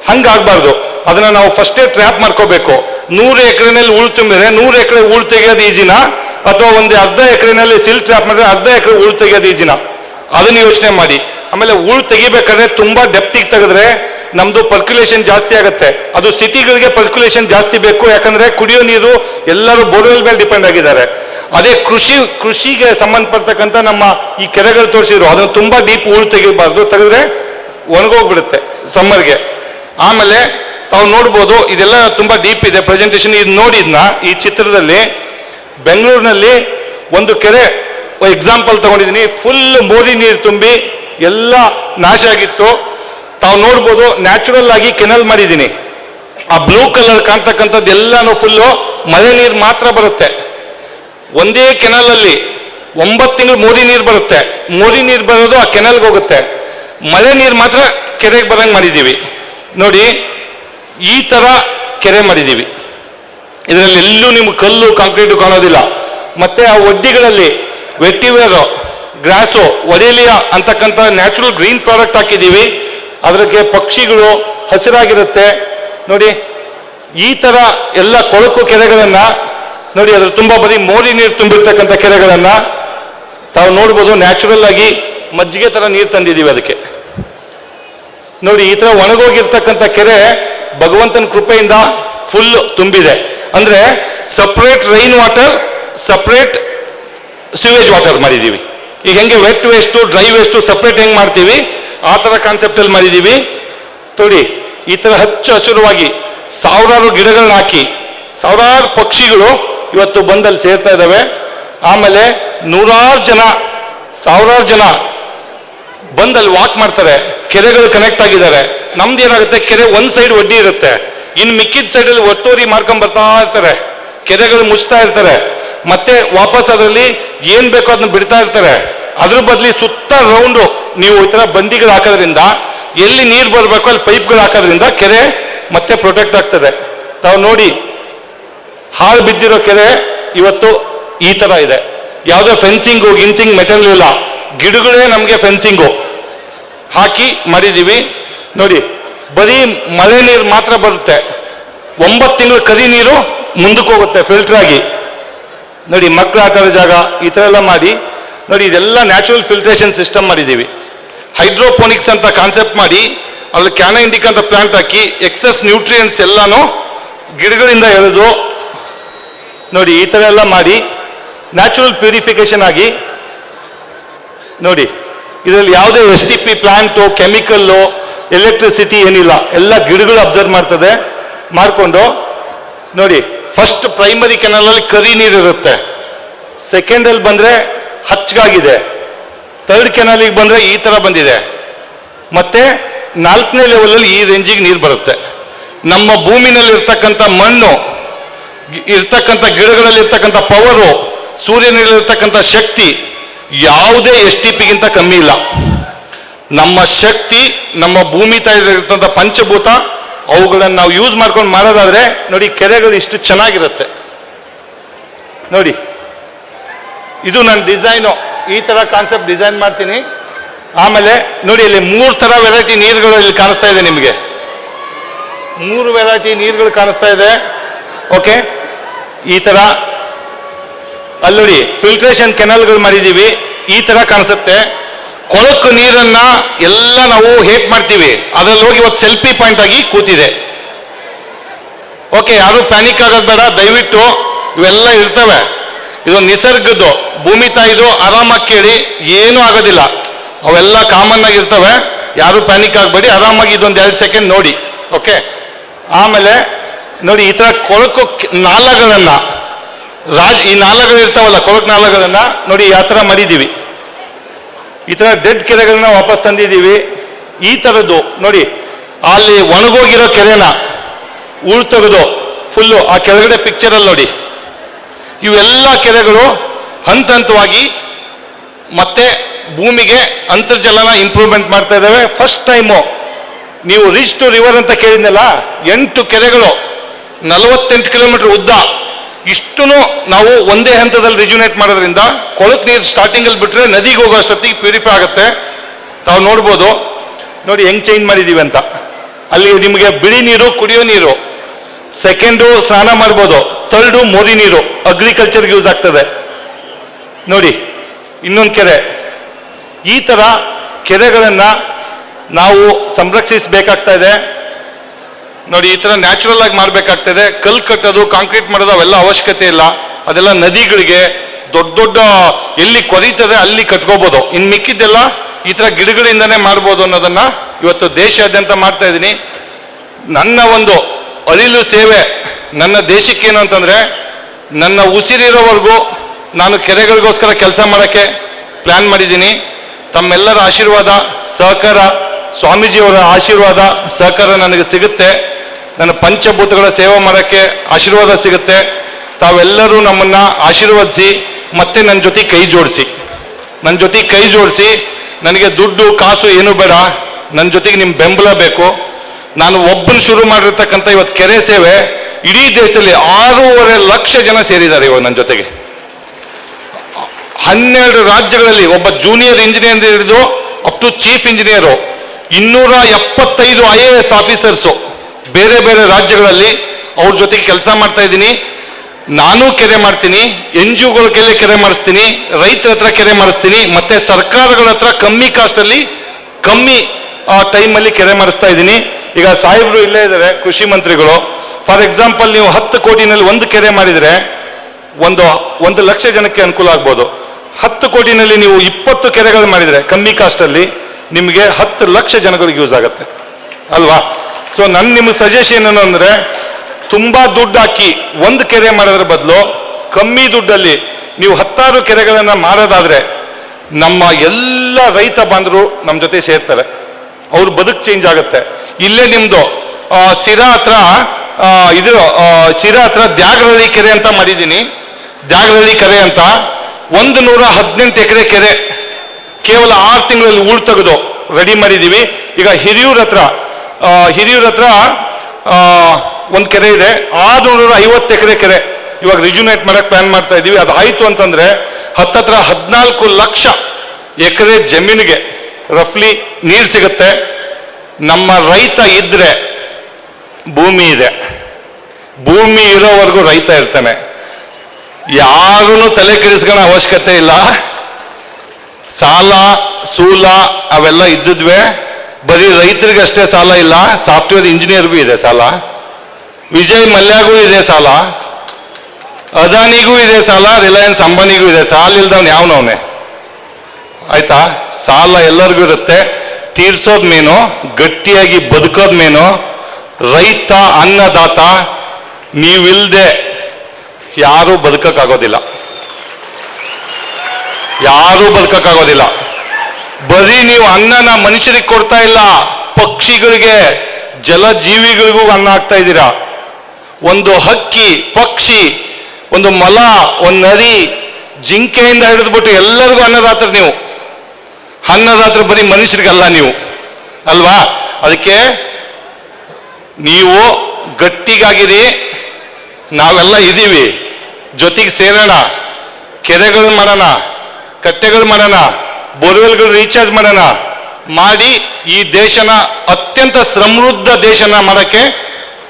ಹಂಗಾಗಬಾರ್ದು. ಅದನ್ನ ನಾವು ಫಸ್ಟೇ ಟ್ರ್ಯಾಪ್ ಮಾಡ್ಕೋಬೇಕು. ನೂರು ಎಕರೆನಲ್ಲಿ ಹೂಳು ತುಂಬಿದ್ರೆ ನೂರು ಎಕರೆ ಹೂಳು ತೆಗೆಯೋದು ಈಜಿನ ಅಥವಾ ಒಂದು ಅರ್ಧ ಎಕರೆನಲ್ಲಿ ಸಿಲ್ ಟ್ರ್ಯಾಪ್ ಮಾಡಿದ್ರೆ ಅರ್ಧ ಎಕರೆ ಉಳ್ ತೆಗೆಯೋದು ಈಜಿನ ಅದನ್ನ ಯೋಚನೆ ಮಾಡಿ. ಆಮೇಲೆ ಉಳ್ ತೆಗಿಬೇಕಾದ್ರೆ ತುಂಬಾ ಡೆಪ್ತಿಗೆ ತೆಗೆದ್ರೆ ನಮ್ದು ಪರ್ಕ್ಯುಲೇಷನ್ ಜಾಸ್ತಿ ಆಗುತ್ತೆ. ಅದು ಸಿಟಿಗಳಿಗೆ ಪರ್ಕ್ಯುಲೇಷನ್ ಜಾಸ್ತಿ ಬೇಕು. ಯಾಕಂದ್ರೆ ಕುಡಿಯೋ ನೀರು ಎಲ್ಲರೂ ಬೋರ್ವೆಲ್ ಮೇಲೆ ಡಿಪೆಂಡ್ ಆಗಿದ್ದಾರೆ. ಅದೇ ಕೃಷಿ, ಕೃಷಿಗೆ ಸಂಬಂಧಪಡ್ತಕ್ಕಂಥ ನಮ್ಮ ಈ ಕೆರೆಗಳು ತೋರಿಸಿದ್ರು. ಅದನ್ನು ತುಂಬಾ ಡೀಪ್ ಉಳ್ ತೆಗಿಬಾರ್ದು. ತೆಗೆದ್ರೆ ಒಣಗೋಗ್ಬಿಡುತ್ತೆ ಸಮ್ಮರ್ಗೆ ಆಮೇಲೆ ತಾವು ನೋಡ್ಬೋದು, ಇದೆಲ್ಲ ತುಂಬಾ ಡೀಪ್ ಇದೆ. ಪ್ರೆಸೆಂಟೇಷನ್ ಇದು ನೋಡಿದ್ನ? ಈ ಚಿತ್ರದಲ್ಲಿ ಬೆಂಗಳೂರಿನಲ್ಲಿ ಒಂದು ಕೆರೆ ಎಕ್ಸಾಂಪಲ್ ತಗೊಂಡಿದ್ದೀನಿ. ಫುಲ್ ಮೋರಿ ನೀರು ತುಂಬಿ ಎಲ್ಲ ನಾಶ ಆಗಿತ್ತು. ತಾವು ನೋಡ್ಬೋದು ನ್ಯಾಚುರಲ್ ಆಗಿ ಕೆನಲ್ ಮಾಡಿದ್ದೀನಿ. ಆ ಬ್ಲೂ ಕಲರ್ ಕಾಣ್ತಕ್ಕಂಥದ್ದು ಎಲ್ಲಾನು ಫುಲ್ಲು ಮಳೆ ನೀರು ಮಾತ್ರ ಬರುತ್ತೆ. ಒಂದೇ ಕೆನಲ್ ಅಲ್ಲಿ ಒಂಬತ್ತು ತಿಂಗಳು ಮೋರಿ ನೀರು ಬರುತ್ತೆ. ಮೋರಿ ನೀರು ಬರೋದು ಆ ಕೆನಲ್ಗೆ ಹೋಗುತ್ತೆ. ಮಳೆ ನೀರು ಮಾತ್ರ ಕೆರೆಗೆ ಬರಂಗೆ ಮಾಡಿದ್ದೀವಿ. ನೋಡಿ, ಈ ತರ ಕೆರೆ ಮಾಡಿದ್ದೀವಿ. ಇದರಲ್ಲಿ ಎಲ್ಲೂ ನಿಮ್ಗೆ ಕಲ್ಲು ಕಾಂಕ್ರೀಟು ಕಾಣೋದಿಲ್ಲ. ಮತ್ತೆ ಆ ಒಡ್ಡಿಗಳಲ್ಲಿ ವೆಟ್ಟಿವೇರ್ ಗ್ರಾಸು ಒಡೇಲಿಯಾ ಅಂತಕ್ಕಂಥ ನ್ಯಾಚುರಲ್ ಗ್ರೀನ್ ಪ್ರಾಡಕ್ಟ್ ಹಾಕಿದ್ದೀವಿ. ಅದಕ್ಕೆ ಪಕ್ಷಿಗಳು ಹಸಿರಾಗಿರುತ್ತೆ. ನೋಡಿ, ಈ ತರ ಎಲ್ಲ ಕೊಳಕು ಕೆರೆಗಳನ್ನ, ನೋಡಿ, ಅದ್ರ ತುಂಬಾ ಬರೀ ಮೋರಿ ನೀರು ತುಂಬಿರ್ತಕ್ಕಂಥ ಕೆರೆಗಳನ್ನ ತಾವು ನೋಡ್ಬೋದು ನ್ಯಾಚುರಲ್ ಆಗಿ ಮಜ್ಜಿಗೆ ತರ ನೀರು ತಂದಿದ್ದೀವಿ ಅದಕ್ಕೆ. ನೋಡಿ, ಈ ತರ ಒಣಗೋಗಿರ್ತಕ್ಕಂಥ ಕೆರೆ ಭಗವಂತನ ಕೃಪೆಯಿಂದ ಫುಲ್ ತುಂಬಿದೆ. ಅಂದ್ರೆ separate rain water separate sewage water ಮಾಡಿದೀವಿ. ಈಗ ಹೆಂಗೆ wet waste dry waste separate ಹೆಂಗ್ ಮಾಡ್ತೀವಿ? ಆ ತರ ಕಾನ್ಸೆಪ್ಟ್ ಅಲ್ಲಿ ಮಾಡಿದೀವಿ. ನೋಡಿ, ಈ ತರ ಹಚ್ಚು ಹಸಿರುವಾಗಿ ಸಾವಿರಾರು ಗಿಡಗಳನ್ನ ಹಾಕಿ, ಸಾವಿರಾರು ಪಕ್ಷಿಗಳು ಇವತ್ತು ಬಂದಲ್ಲಿ ಸೇರ್ತಾ ಇದ್ದಾವೆ. ಆಮೇಲೆ ನೂರಾರು ಜನ, ಸಾವಿರಾರು ಜನ ಬಂದಲ್ಲಿ ವಾಕ್ ಮಾಡ್ತಾರೆ. ಕೆರೆಗಳು ಕನೆಕ್ಟ್ ಆಗಿದ್ದಾರೆ. ನಮ್ದು ಏನಾಗುತ್ತೆ? ಕೆರೆ ಒಂದ್ ಸೈಡ್ ಒಡ್ಡಿ ಇರುತ್ತೆ. ಇನ್ನು ಮಿಕ್ಕಿದ ಸೈಡ್ ಅಲ್ಲಿ ಒತ್ತೋರಿ ಮಾಡ್ಕೊಂಡ್ ಬರ್ತಾ ಇರ್ತಾರೆ. ಕೆರೆಗಳು ಮುಚ್ತಾ ಇರ್ತಾರೆ. ಮತ್ತೆ ವಾಪಸ್ ಅದರಲ್ಲಿ ಏನ್ ಬೇಕೋ ಅದನ್ನ ಬಿಡ್ತಾ ಇರ್ತಾರೆ. ಅದ್ರ ಬದಲಿ ಸುತ್ತ ರೌಂಡು ನೀವು ಈ ತರ ಬಂದಿಗಳು ಹಾಕೋದ್ರಿಂದ, ಎಲ್ಲಿ ನೀರು ಬರಬೇಕು ಅಲ್ಲಿ ಪೈಪ್ಗಳು ಹಾಕೋದ್ರಿಂದ ಕೆರೆ ಮತ್ತೆ ಪ್ರೊಟೆಕ್ಟ್ ಆಗ್ತದೆ. ತಾವು ನೋಡಿ, ಹಾಳು ಬಿದ್ದಿರೋ ಕೆರೆ ಇವತ್ತು ಈ ತರ ಇದೆ. ಯಾವುದೋ ಫೆನ್ಸಿಂಗು ಗಿನ್ಸಿಂಗ್ ಮೆಟಲ್ ಇಲ್ಲ. ಗಿಡಗಳೇ ನಮಗೆ ಫೆನ್ಸಿಂಗು ಹಾಕಿ ಮಾಡಿದೀವಿ. ನೋಡಿ ಬರೀ ಮಳೆ ನೀರು ಮಾತ್ರ ಬರುತ್ತೆ. ಒಂಬತ್ತು ತಿಂಗಳು ಕರಿ ನೀರು ಮುಂದಕ್ಕೆ ಹೋಗುತ್ತೆ ಫಿಲ್ಟರ್ ಆಗಿ. ನೋಡಿ ಮಕ್ಕಳು ಆಟ ಆಡೋ ಜಾಗ, ಈ ಥರ ಎಲ್ಲ ಮಾಡಿ. ನೋಡಿ, ಇದೆಲ್ಲ ನ್ಯಾಚುರಲ್ ಫಿಲ್ಟ್ರೇಷನ್ ಸಿಸ್ಟಮ್ ಮಾಡಿದ್ದೀವಿ. ಹೈಡ್ರೋಪೋನಿಕ್ಸ್ ಅಂತ ಕಾನ್ಸೆಪ್ಟ್ ಮಾಡಿ, ಅಲ್ಲಿ ಕ್ಯಾನ ಇಂಡಿಕ್ ಅಂತ ಪ್ಲಾಂಟ್ ಹಾಕಿ ಎಕ್ಸಸ್ ನ್ಯೂಟ್ರಿಯೆಂಟ್ಸ್ ಎಲ್ಲಾನು ಗಿಡಗಳಿಂದ ಎಳೆದು ನೋಡಿ, ಈ ಥರ ಎಲ್ಲ ಮಾಡಿ ನ್ಯಾಚುರಲ್ ಪ್ಯೂರಿಫಿಕೇಶನ್ ಆಗಿ, ನೋಡಿ, ಇದರಲ್ಲಿ ಯಾವುದೇ S T P plant chemical electricity ಏನಿಲ್ಲ, ಎಲ್ಲ ಗಿಡಗಳು ಅಬ್ಸರ್ವ್ ಮಾಡ್ತದೆ, ಮಾಡಿಕೊಂಡು, ನೋಡಿ ಫಸ್ಟ್ ಪ್ರೈಮರಿ ಕೆನಲಲ್ಲಿ ಕರಿ ನೀರಿರುತ್ತೆ ಸೆಕೆಂಡಲ್ಲಿ ಬಂದರೆ ಹಚ್ಚಗಾಗಿದೆ ಥರ್ಡ್ ಕೆನಲಿಗೆ ಬಂದರೆ ಈ ಥರ ಬಂದಿದೆ. ಮತ್ತೆ ನಾಲ್ಕನೇ ಲೆವೆಲಲ್ಲಿ ಈ ರೇಂಜಿಗೆ ನೀರು ಬರುತ್ತೆ. ನಮ್ಮ ಭೂಮಿನಲ್ಲಿ ಇರ್ತಕ್ಕಂಥ ಮಣ್ಣು, ಇರ್ತಕ್ಕಂಥ ಗಿಡಗಳಲ್ಲಿ ಇರ್ತಕ್ಕಂಥ ಪವರು ಸೂರ್ಯನಲ್ಲಿ ಇರ್ತಕ್ಕಂಥ ಶಕ್ತಿ ಯಾವುದೇ ಎಸ್ ಟಿ ಪಿಗಿಂತ ಕಮ್ಮಿ ಇಲ್ಲ. ನಮ್ಮ ಶಕ್ತಿ, ನಮ್ಮ ಭೂಮಿ ತಾಯಿರ್ತಕ್ಕಂಥ ಪಂಚಭೂತ, ಅವುಗಳನ್ನು ನಾವು ಯೂಸ್ ಮಾಡ್ಕೊಂಡು ಮಾಡೋದಾದ್ರೆ, ನೋಡಿ ಕೆರೆಗಳು ಇಷ್ಟು ಚೆನ್ನಾಗಿರುತ್ತೆ. ನೋಡಿ, ಇದು ನನ್ನ ಡಿಸೈನು ಈ ಥರ ಕಾನ್ಸೆಪ್ಟ್ ಡಿಸೈನ್ ಮಾಡ್ತೀನಿ. ಆಮೇಲೆ, ನೋಡಿ ಇಲ್ಲಿ ಮೂರು ಥರ ವೆರೈಟಿ ನೀರುಗಳು ಇಲ್ಲಿ ಕಾಣಿಸ್ತಾ ಇದೆ ನಿಮಗೆ. ಮೂರು ವೆರೈಟಿ ನೀರುಗಳು ಕಾಣಿಸ್ತಾ ಇದೆ. ಓಕೆ ಈ ಥರ ಅಲ್ಲಿ ನೋಡಿ ಫಿಲ್ಟ್ರೇಷನ್ ಕೆನಲ್ಗಳು ಮಾಡಿದ್ದೀವಿ ಈ ಥರ ಕಾಣಿಸುತ್ತೆ. ಕೊಳಕು ನೀರನ್ನ ಎಲ್ಲ ನಾವು ಹೇಟ್ ಮಾಡ್ತೀವಿ? ಅದ್ರಲ್ಲಿ ಹೋಗಿ ಇವತ್ತು ಸೆಲ್ಫಿ ಪಾಯಿಂಟ್ ಆಗಿ ಕೂತಿದೆ. ಓಕೆ ಯಾರು ಪ್ಯಾನಿಕ್ ಆಗೋದು ಬೇಡ, ದಯವಿಟ್ಟು ಇವೆಲ್ಲ ಇರ್ತವೆ. ಇದು ನಿಸರ್ಗದ್ದು, ಭೂಮಿ ತಾಯಿದು ಆರಾಮಾಗಿ ಕೇಳಿ, ಏನೂ ಆಗೋದಿಲ್ಲ. ಅವೆಲ್ಲ ಕಾಮನ್ ಆಗಿರ್ತವೆ ಯಾರು ಪ್ಯಾನಿಕ್ ಆಗಬೇಡಿ, ಆರಾಮಾಗಿ ಇದೊಂದು ಎರಡು ಸೆಕೆಂಡ್ ನೋಡಿ. ಓಕೆ ಆಮೇಲೆ ನೋಡಿ, ಈ ತರ ಕೊಳಕು ನಾಲಗಳನ್ನ, ರಾಜ್, ಈ ನಾಲಗಳು ಇರ್ತಾವಲ್ಲ, ಕೊಳಕು ನಾಲಗಳನ್ನು ನೋಡಿ ಆ ಥರ ಮಾಡಿದ್ದೀವಿ. ಈ ಥರ ಡೆಡ್ ಕೆರೆಗಳನ್ನ ವಾಪಸ್ ತಂದಿದ್ದೀವಿ. ಈ ಥರದ್ದು ನೋಡಿ, ಅಲ್ಲಿ ಒಣಗೋಗಿರೋ ಕೆರೆನ ಉಳ್ ತೆಗೆದು ಫುಲ್ಲು ಆ ಕೆಳಗಡೆ ಪಿಕ್ಚರಲ್ಲಿ ನೋಡಿ. ಇವೆಲ್ಲ ಕೆರೆಗಳು ಹಂತ ಹಂತವಾಗಿ ಮತ್ತೆ ಭೂಮಿಗೆ ಅಂತರ್ಜಲನ ಇಂಪ್ರೂವ್ಮೆಂಟ್ ಮಾಡ್ತಾ ಇದ್ದಾವೆ. ಫಸ್ಟ್ ಟೈಮು ನೀವು ರಿಚ್ ಟು ರಿವರ್ ಅಂತ ಕೇಳಿದ್ನಲ್ಲ, ಎಂಟು ಕೆರೆಗಳು ನಲವತ್ತೆಂಟು ಕಿಲೋಮೀಟರ್ ಉದ್ದ ಇಷ್ಟು ನಾವು ಒಂದೇ ಹಂತದಲ್ಲಿ ರಿಜುನೇಟ್ ಮಾಡೋದ್ರಿಂದ ಕೊಳಕ್ ನೀರು ಸ್ಟಾರ್ಟಿಂಗಲ್ಲಿ ಬಿಟ್ಟರೆ ನದಿಗೆ ಹೋಗೋ ಅಷ್ಟೊತ್ತಿಗೆ ಪ್ಯೂರಿಫೈ ಆಗುತ್ತೆ. ತಾವು ನೋಡ್ಬೋದು, ನೋಡಿ ಹೆಂಗ್ ಚೇಂಜ್ ಮಾಡಿದೀವಿ ಅಂತ. ಅಲ್ಲಿ ನಿಮಗೆ ಬಿಳಿ ನೀರು, ಕುಡಿಯೋ ನೀರು. ಸೆಕೆಂಡು ಸ್ನಾನ ಮಾಡ್ಬೋದು ಥರ್ಡು ಮೋರಿ ನೀರು. ಅಗ್ರಿಕಲ್ಚರ್ಗೆ ಯೂಸ್ ಆಗ್ತದೆ. ನೋಡಿ, ಇನ್ನೊಂದು ಕೆರೆ. ಈ ಥರ ಕೆರೆಗಳನ್ನ ನಾವು ಸಂರಕ್ಷಿಸಬೇಕಾಗ್ತಾ ಇದೆ. ನೋಡಿ, ಈ ಥರ ನ್ಯಾಚುರಲ್ ಆಗಿ ಮಾಡಬೇಕಾಗ್ತದೆ. ಕಲ್ ಕಟ್ಟೋದು ಕಾಂಕ್ರೀಟ್ ಮಾಡೋದು ಅವೆಲ್ಲ ಅವಶ್ಯಕತೆ ಇಲ್ಲ. ಅದೆಲ್ಲ ನದಿಗಳಿಗೆ ದೊಡ್ಡ ದೊಡ್ಡ ಎಲ್ಲಿ ಕೊರೀತದೆ ಅಲ್ಲಿ ಕಟ್ಕೋಬೋದು. ಇನ್ನು ಮಿಕ್ಕಿದ್ದೆಲ್ಲ ಈ ಥರ ಗಿಡಗಳಿಂದನೇ ಮಾಡ್ಬೋದು ಅನ್ನೋದನ್ನ ಇವತ್ತು ದೇಶಾದ್ಯಂತ ಮಾಡ್ತಾ ಇದ್ದೀನಿ. ನನ್ನ ಒಂದು ಅಳಿಲು ಸೇವೆ ನನ್ನ ದೇಶಕ್ಕೇನು ಅಂತಂದ್ರೆ, ನನ್ನ ಉಸಿರಿರೋವರೆಗೂ ನಾನು ಕೆರೆಗಳಿಗೋಸ್ಕರ ಕೆಲಸ ಮಾಡೋಕ್ಕೆ ಪ್ಲ್ಯಾನ್ ಮಾಡಿದ್ದೀನಿ. ತಮ್ಮೆಲ್ಲರ ಆಶೀರ್ವಾದ, ಸಹಕಾರ, ಸ್ವಾಮೀಜಿಯವರ ಆಶೀರ್ವಾದ, ಸಹಕಾರ ನನಗೆ ಸಿಗುತ್ತೆ. ನನ್ನ ಪಂಚಭೂತಗಳ ಸೇವೆ ಮಾಡೋಕ್ಕೆ ಆಶೀರ್ವಾದ ಸಿಗುತ್ತೆ. ತಾವೆಲ್ಲರೂ ನಮ್ಮನ್ನ ಆಶೀರ್ವದಿಸಿ, ಮತ್ತೆ ನನ್ನ ಜೊತೆ ಕೈ ಜೋಡಿಸಿ. ನನ್ನ ಜೊತೆ ಕೈ ಜೋಡಿಸಿ, ನನಗೆ ದುಡ್ಡು, ಕಾಸು ಏನು ಬೇಡ. ನನ್ನ ಜೊತೆಗೆ ನಿಮ್ಮ ಬೆಂಬಲ ಬೇಕು. ನಾನು ಒಬ್ಬನು ಶುರು ಮಾಡಿರ್ತಕ್ಕಂಥ ಇವತ್ತು ಕೆರೆ ಸೇವೆ, ಇಡೀ ದೇಶದಲ್ಲಿ ಆರೂವರೆ ಲಕ್ಷ ಜನ ಸೇರಿದ್ದಾರೆ ಇವಾಗ ನನ್ನ ಜೊತೆಗೆ. ಹನ್ನೆರಡು ರಾಜ್ಯಗಳಲ್ಲಿ ಒಬ್ಬ ಜೂನಿಯರ್ ಇಂಜಿನಿಯರ್ ಹಿಡಿದು ಅಪ್ ಟು ಚೀಫ್ ಇಂಜಿನಿಯರು ಇನ್ನೂರ ಎಪ್ಪತ್ತೈದು ಐ ಎ ಎಸ್ ಆಫೀಸರ್ಸು ಬೇರೆ ಬೇರೆ ರಾಜ್ಯಗಳಲ್ಲಿ ಅವ್ರ ಜೊತೆಗೆ ಕೆಲಸ ಮಾಡ್ತಾ ಇದ್ದೀನಿ. ನಾನು ಕೆರೆ ಮಾಡ್ತೀನಿ, ಎನ್ ಜಿ ಒಗಳ ಕೆರೆ ಕೆರೆ ಮಾಡಿಸ್ತೀನಿ, ರೈತರ ಹತ್ರ ಕೆರೆ ಮಾಡಿಸ್ತೀನಿ, ಮತ್ತೆ ಸರ್ಕಾರಗಳ ಹತ್ರ ಕಮ್ಮಿ ಕಾಸ್ಟಲ್ಲಿ ಕಮ್ಮಿ ಟೈಮಲ್ಲಿ ಕೆರೆ ಮಾಡಿಸ್ತಾ ಇದ್ದೀನಿ. ಈಗ ಸಾಹೇಬರು ಇಲ್ಲೇ ಇದ್ದಾರೆ, ಕೃಷಿ ಮಂತ್ರಿಗಳು. ಫಾರ್ ಎಕ್ಸಾಂಪಲ್ ನೀವು ಹತ್ತು ಕೋಟಿನಲ್ಲಿ ಒಂದು ಕೆರೆ ಮಾಡಿದರೆ ಒಂದು ಒಂದು ಲಕ್ಷ ಜನಕ್ಕೆ ಅನುಕೂಲ ಆಗ್ಬೋದು. ಹತ್ತು ಕೋಟಿನಲ್ಲಿ ನೀವು ಇಪ್ಪತ್ತು ಕೆರೆಗಳು ಮಾಡಿದರೆ ಕಮ್ಮಿ ಕಾಸ್ಟಲ್ಲಿ ನಿಮಗೆ ಹತ್ತು ಲಕ್ಷ ಜನಗಳಿಗೆ ಯೂಸ್ ಆಗುತ್ತೆ. ಅಲ್ವಾ? ಸೊ ನನ್ನ ನಿಮ್ಮ ಸಜೆಷನ್ ಏನು ಅಂದರೆ, ತುಂಬ ದುಡ್ಡು ಹಾಕಿ ಒಂದು ಕೆರೆ ಮಾಡೋದ್ರ ಬದಲು ಕಮ್ಮಿ ದುಡ್ಡಲ್ಲಿ ನೀವು ಹತ್ತಾರು ಕೆರೆಗಳನ್ನು ಮಾಡೋದಾದ್ರೆ ನಮ್ಮ ಎಲ್ಲ ರೈತ ಬಾಂಧವರು ನಮ್ಮ ಜೊತೆ ಸೇರ್ತಾರೆ. ಅವ್ರ ಬದುಕು ಚೇಂಜ್ ಆಗುತ್ತೆ. ಇಲ್ಲೇ ನಿಮ್ಮದು ಶಿರಾ ಹತ್ರ ಇದು ಶಿರಾ ಹತ್ರ ದ್ಯಾಗರಳ್ಳಿ ಕೆರೆ ಅಂತ ಮಾಡಿದ್ದೀನಿ. ದ್ಯಾಗರಳ್ಳಿ ಕೆರೆ ಅಂತ ಒಂದು ನೂರ ಹದಿನೆಂಟು ಎಕರೆ ಕೆರೆ ಕೇವಲ ಆರು ತಿಂಗಳಲ್ಲಿ ಉಳ್ ತೆಗೆದು ರೆಡಿ ಮಾಡಿದ್ದೀವಿ ಈಗ ಹಿರಿಯೂರ ಹತ್ರ ಹಿರಿಯೂರ ಹತ್ರ ಒಂದು ಕೆರೆ ಇದೆ. ಆರುನೂರ ಐವತ್ತು ಎಕರೆ ಕೆರೆ. ಇವಾಗ ರಿಜುನೇಟ್ ಮಾಡೋಕ್ಕೆ ಪ್ಲಾನ್ ಮಾಡ್ತಾ ಇದ್ದೀವಿ ಅದು ಆಯ್ತು ಅಂತಂದ್ರೆ ಹತ್ತತ್ರ ಹದಿನಾಲ್ಕು ಲಕ್ಷ ಎಕರೆ ಜಮೀನಿಗೆ ರಫ್ಲಿ ನೀರು ಸಿಗುತ್ತೆ. ನಮ್ಮ ರೈತ ಇದ್ದರೆ ಭೂಮಿ ಇದೆ. ಭೂಮಿ ಇರೋವರೆಗೂ ರೈತ ಇರ್ತಾನೆ. ಯಾರೂ ತಲೆ ಕೆಡಿಸ್ಕೊಳ್ಳೋ ಅವಶ್ಯಕತೆ ಇಲ್ಲ. ಸಾಲ, ಸೂಲ ಅವೆಲ್ಲ ಇದ್ದಿದ್ವೆ. ಬರೀ ರೈತರಿಗಷ್ಟೇ ಸಾಲ ಇಲ್ಲ ಸಾಫ್ಟ್ವೇರ್ ಇಂಜಿನಿಯರ್ಗೂ ಇದೆ ಸಾಲ, ವಿಜಯ್ ಮಲ್ಯಾಗೂ ಇದೆ ಸಾಲ, ಅದಾನಿಗೂ ಇದೆ ಸಾಲ ರಿಲಯನ್ಸ್ ಅಂಬಾನಿಗೂ ಇದೆ, ಸಾಲ ಇಲ್ದವನ್ ಯಾವನವನೇ? ಆಯ್ತಾ? ಸಾಲ ಎಲ್ಲರಿಗೂ ಇರುತ್ತೆ, ತೀರ್ಸೋದ್ ಮೇನು, ಗಟ್ಟಿಯಾಗಿ ಬದುಕೋದ್ ಮೇನು, ರೈತ, ಅನ್ನದಾತ, ನೀವಿಲ್ದೆ ಯಾರೂ ಬದುಕಕ್ಕಾಗೋದಿಲ್ಲ. ಯಾರೂ ಬದುಕಕ್ಕಾಗೋದಿಲ್ಲ. ಬರೀ ನೀವು ಅನ್ನನ ಮನುಷ್ಯರಿಗೆ ಕೊಡ್ತಾ ಇಲ್ಲ, ಪಕ್ಷಿಗಳಿಗೆ, ಜಲಜೀವಿಗಳಿಗೂ ಅನ್ನ ಹಾಕ್ತಾ ಇದ್ದೀರಾ? ಒಂದು ಹಕ್ಕಿ, ಪಕ್ಷಿ, ಒಂದು ಮಲ, ಒಂದು ನದಿ, ಜಿಂಕೆಯಿಂದ ಹಿಡಿದ್ಬಿಟ್ಟು ಎಲ್ಲರಿಗೂ ಅನ್ನದಾತ್ರ ನೀವು. ಅನ್ನದಾತ್ರ ಬರೀ ಮನುಷ್ಯರಿಗಲ್ಲ ನೀವು. ಅಲ್ವಾ? ಅದಕ್ಕೆ ನೀವು ಗಟ್ಟಿಗಾಗಿರಿ, ನಾವೆಲ್ಲ ಇದ್ದೀವಿ ಜೊತೆಗೆ ಸೇರೋಣ. ಕೆರೆಗಳು ಮಾಡೋಣ. ಕಟ್ಟೆಗಳು ಮಾಡೋಣ. ಬೋರ್ವೆಲ್ಗಳು ರೀಚಾರ್ಜ್ ಮಾಡೋಣ. ಮಾಡಿ ಈ ದೇಶನ ಅತ್ಯಂತ ಸಮೃದ್ಧ ದೇಶನ ಮಾಡೋಕ್ಕೆ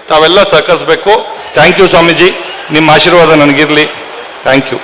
ತಾವೆಲ್ಲ ಸಹಕರಿಸಬೇಕು. Thank you Swamiji. ನಿಮ್ಮ ಆಶೀರ್ವಾದ ನನಗಿರಲಿ. Thank you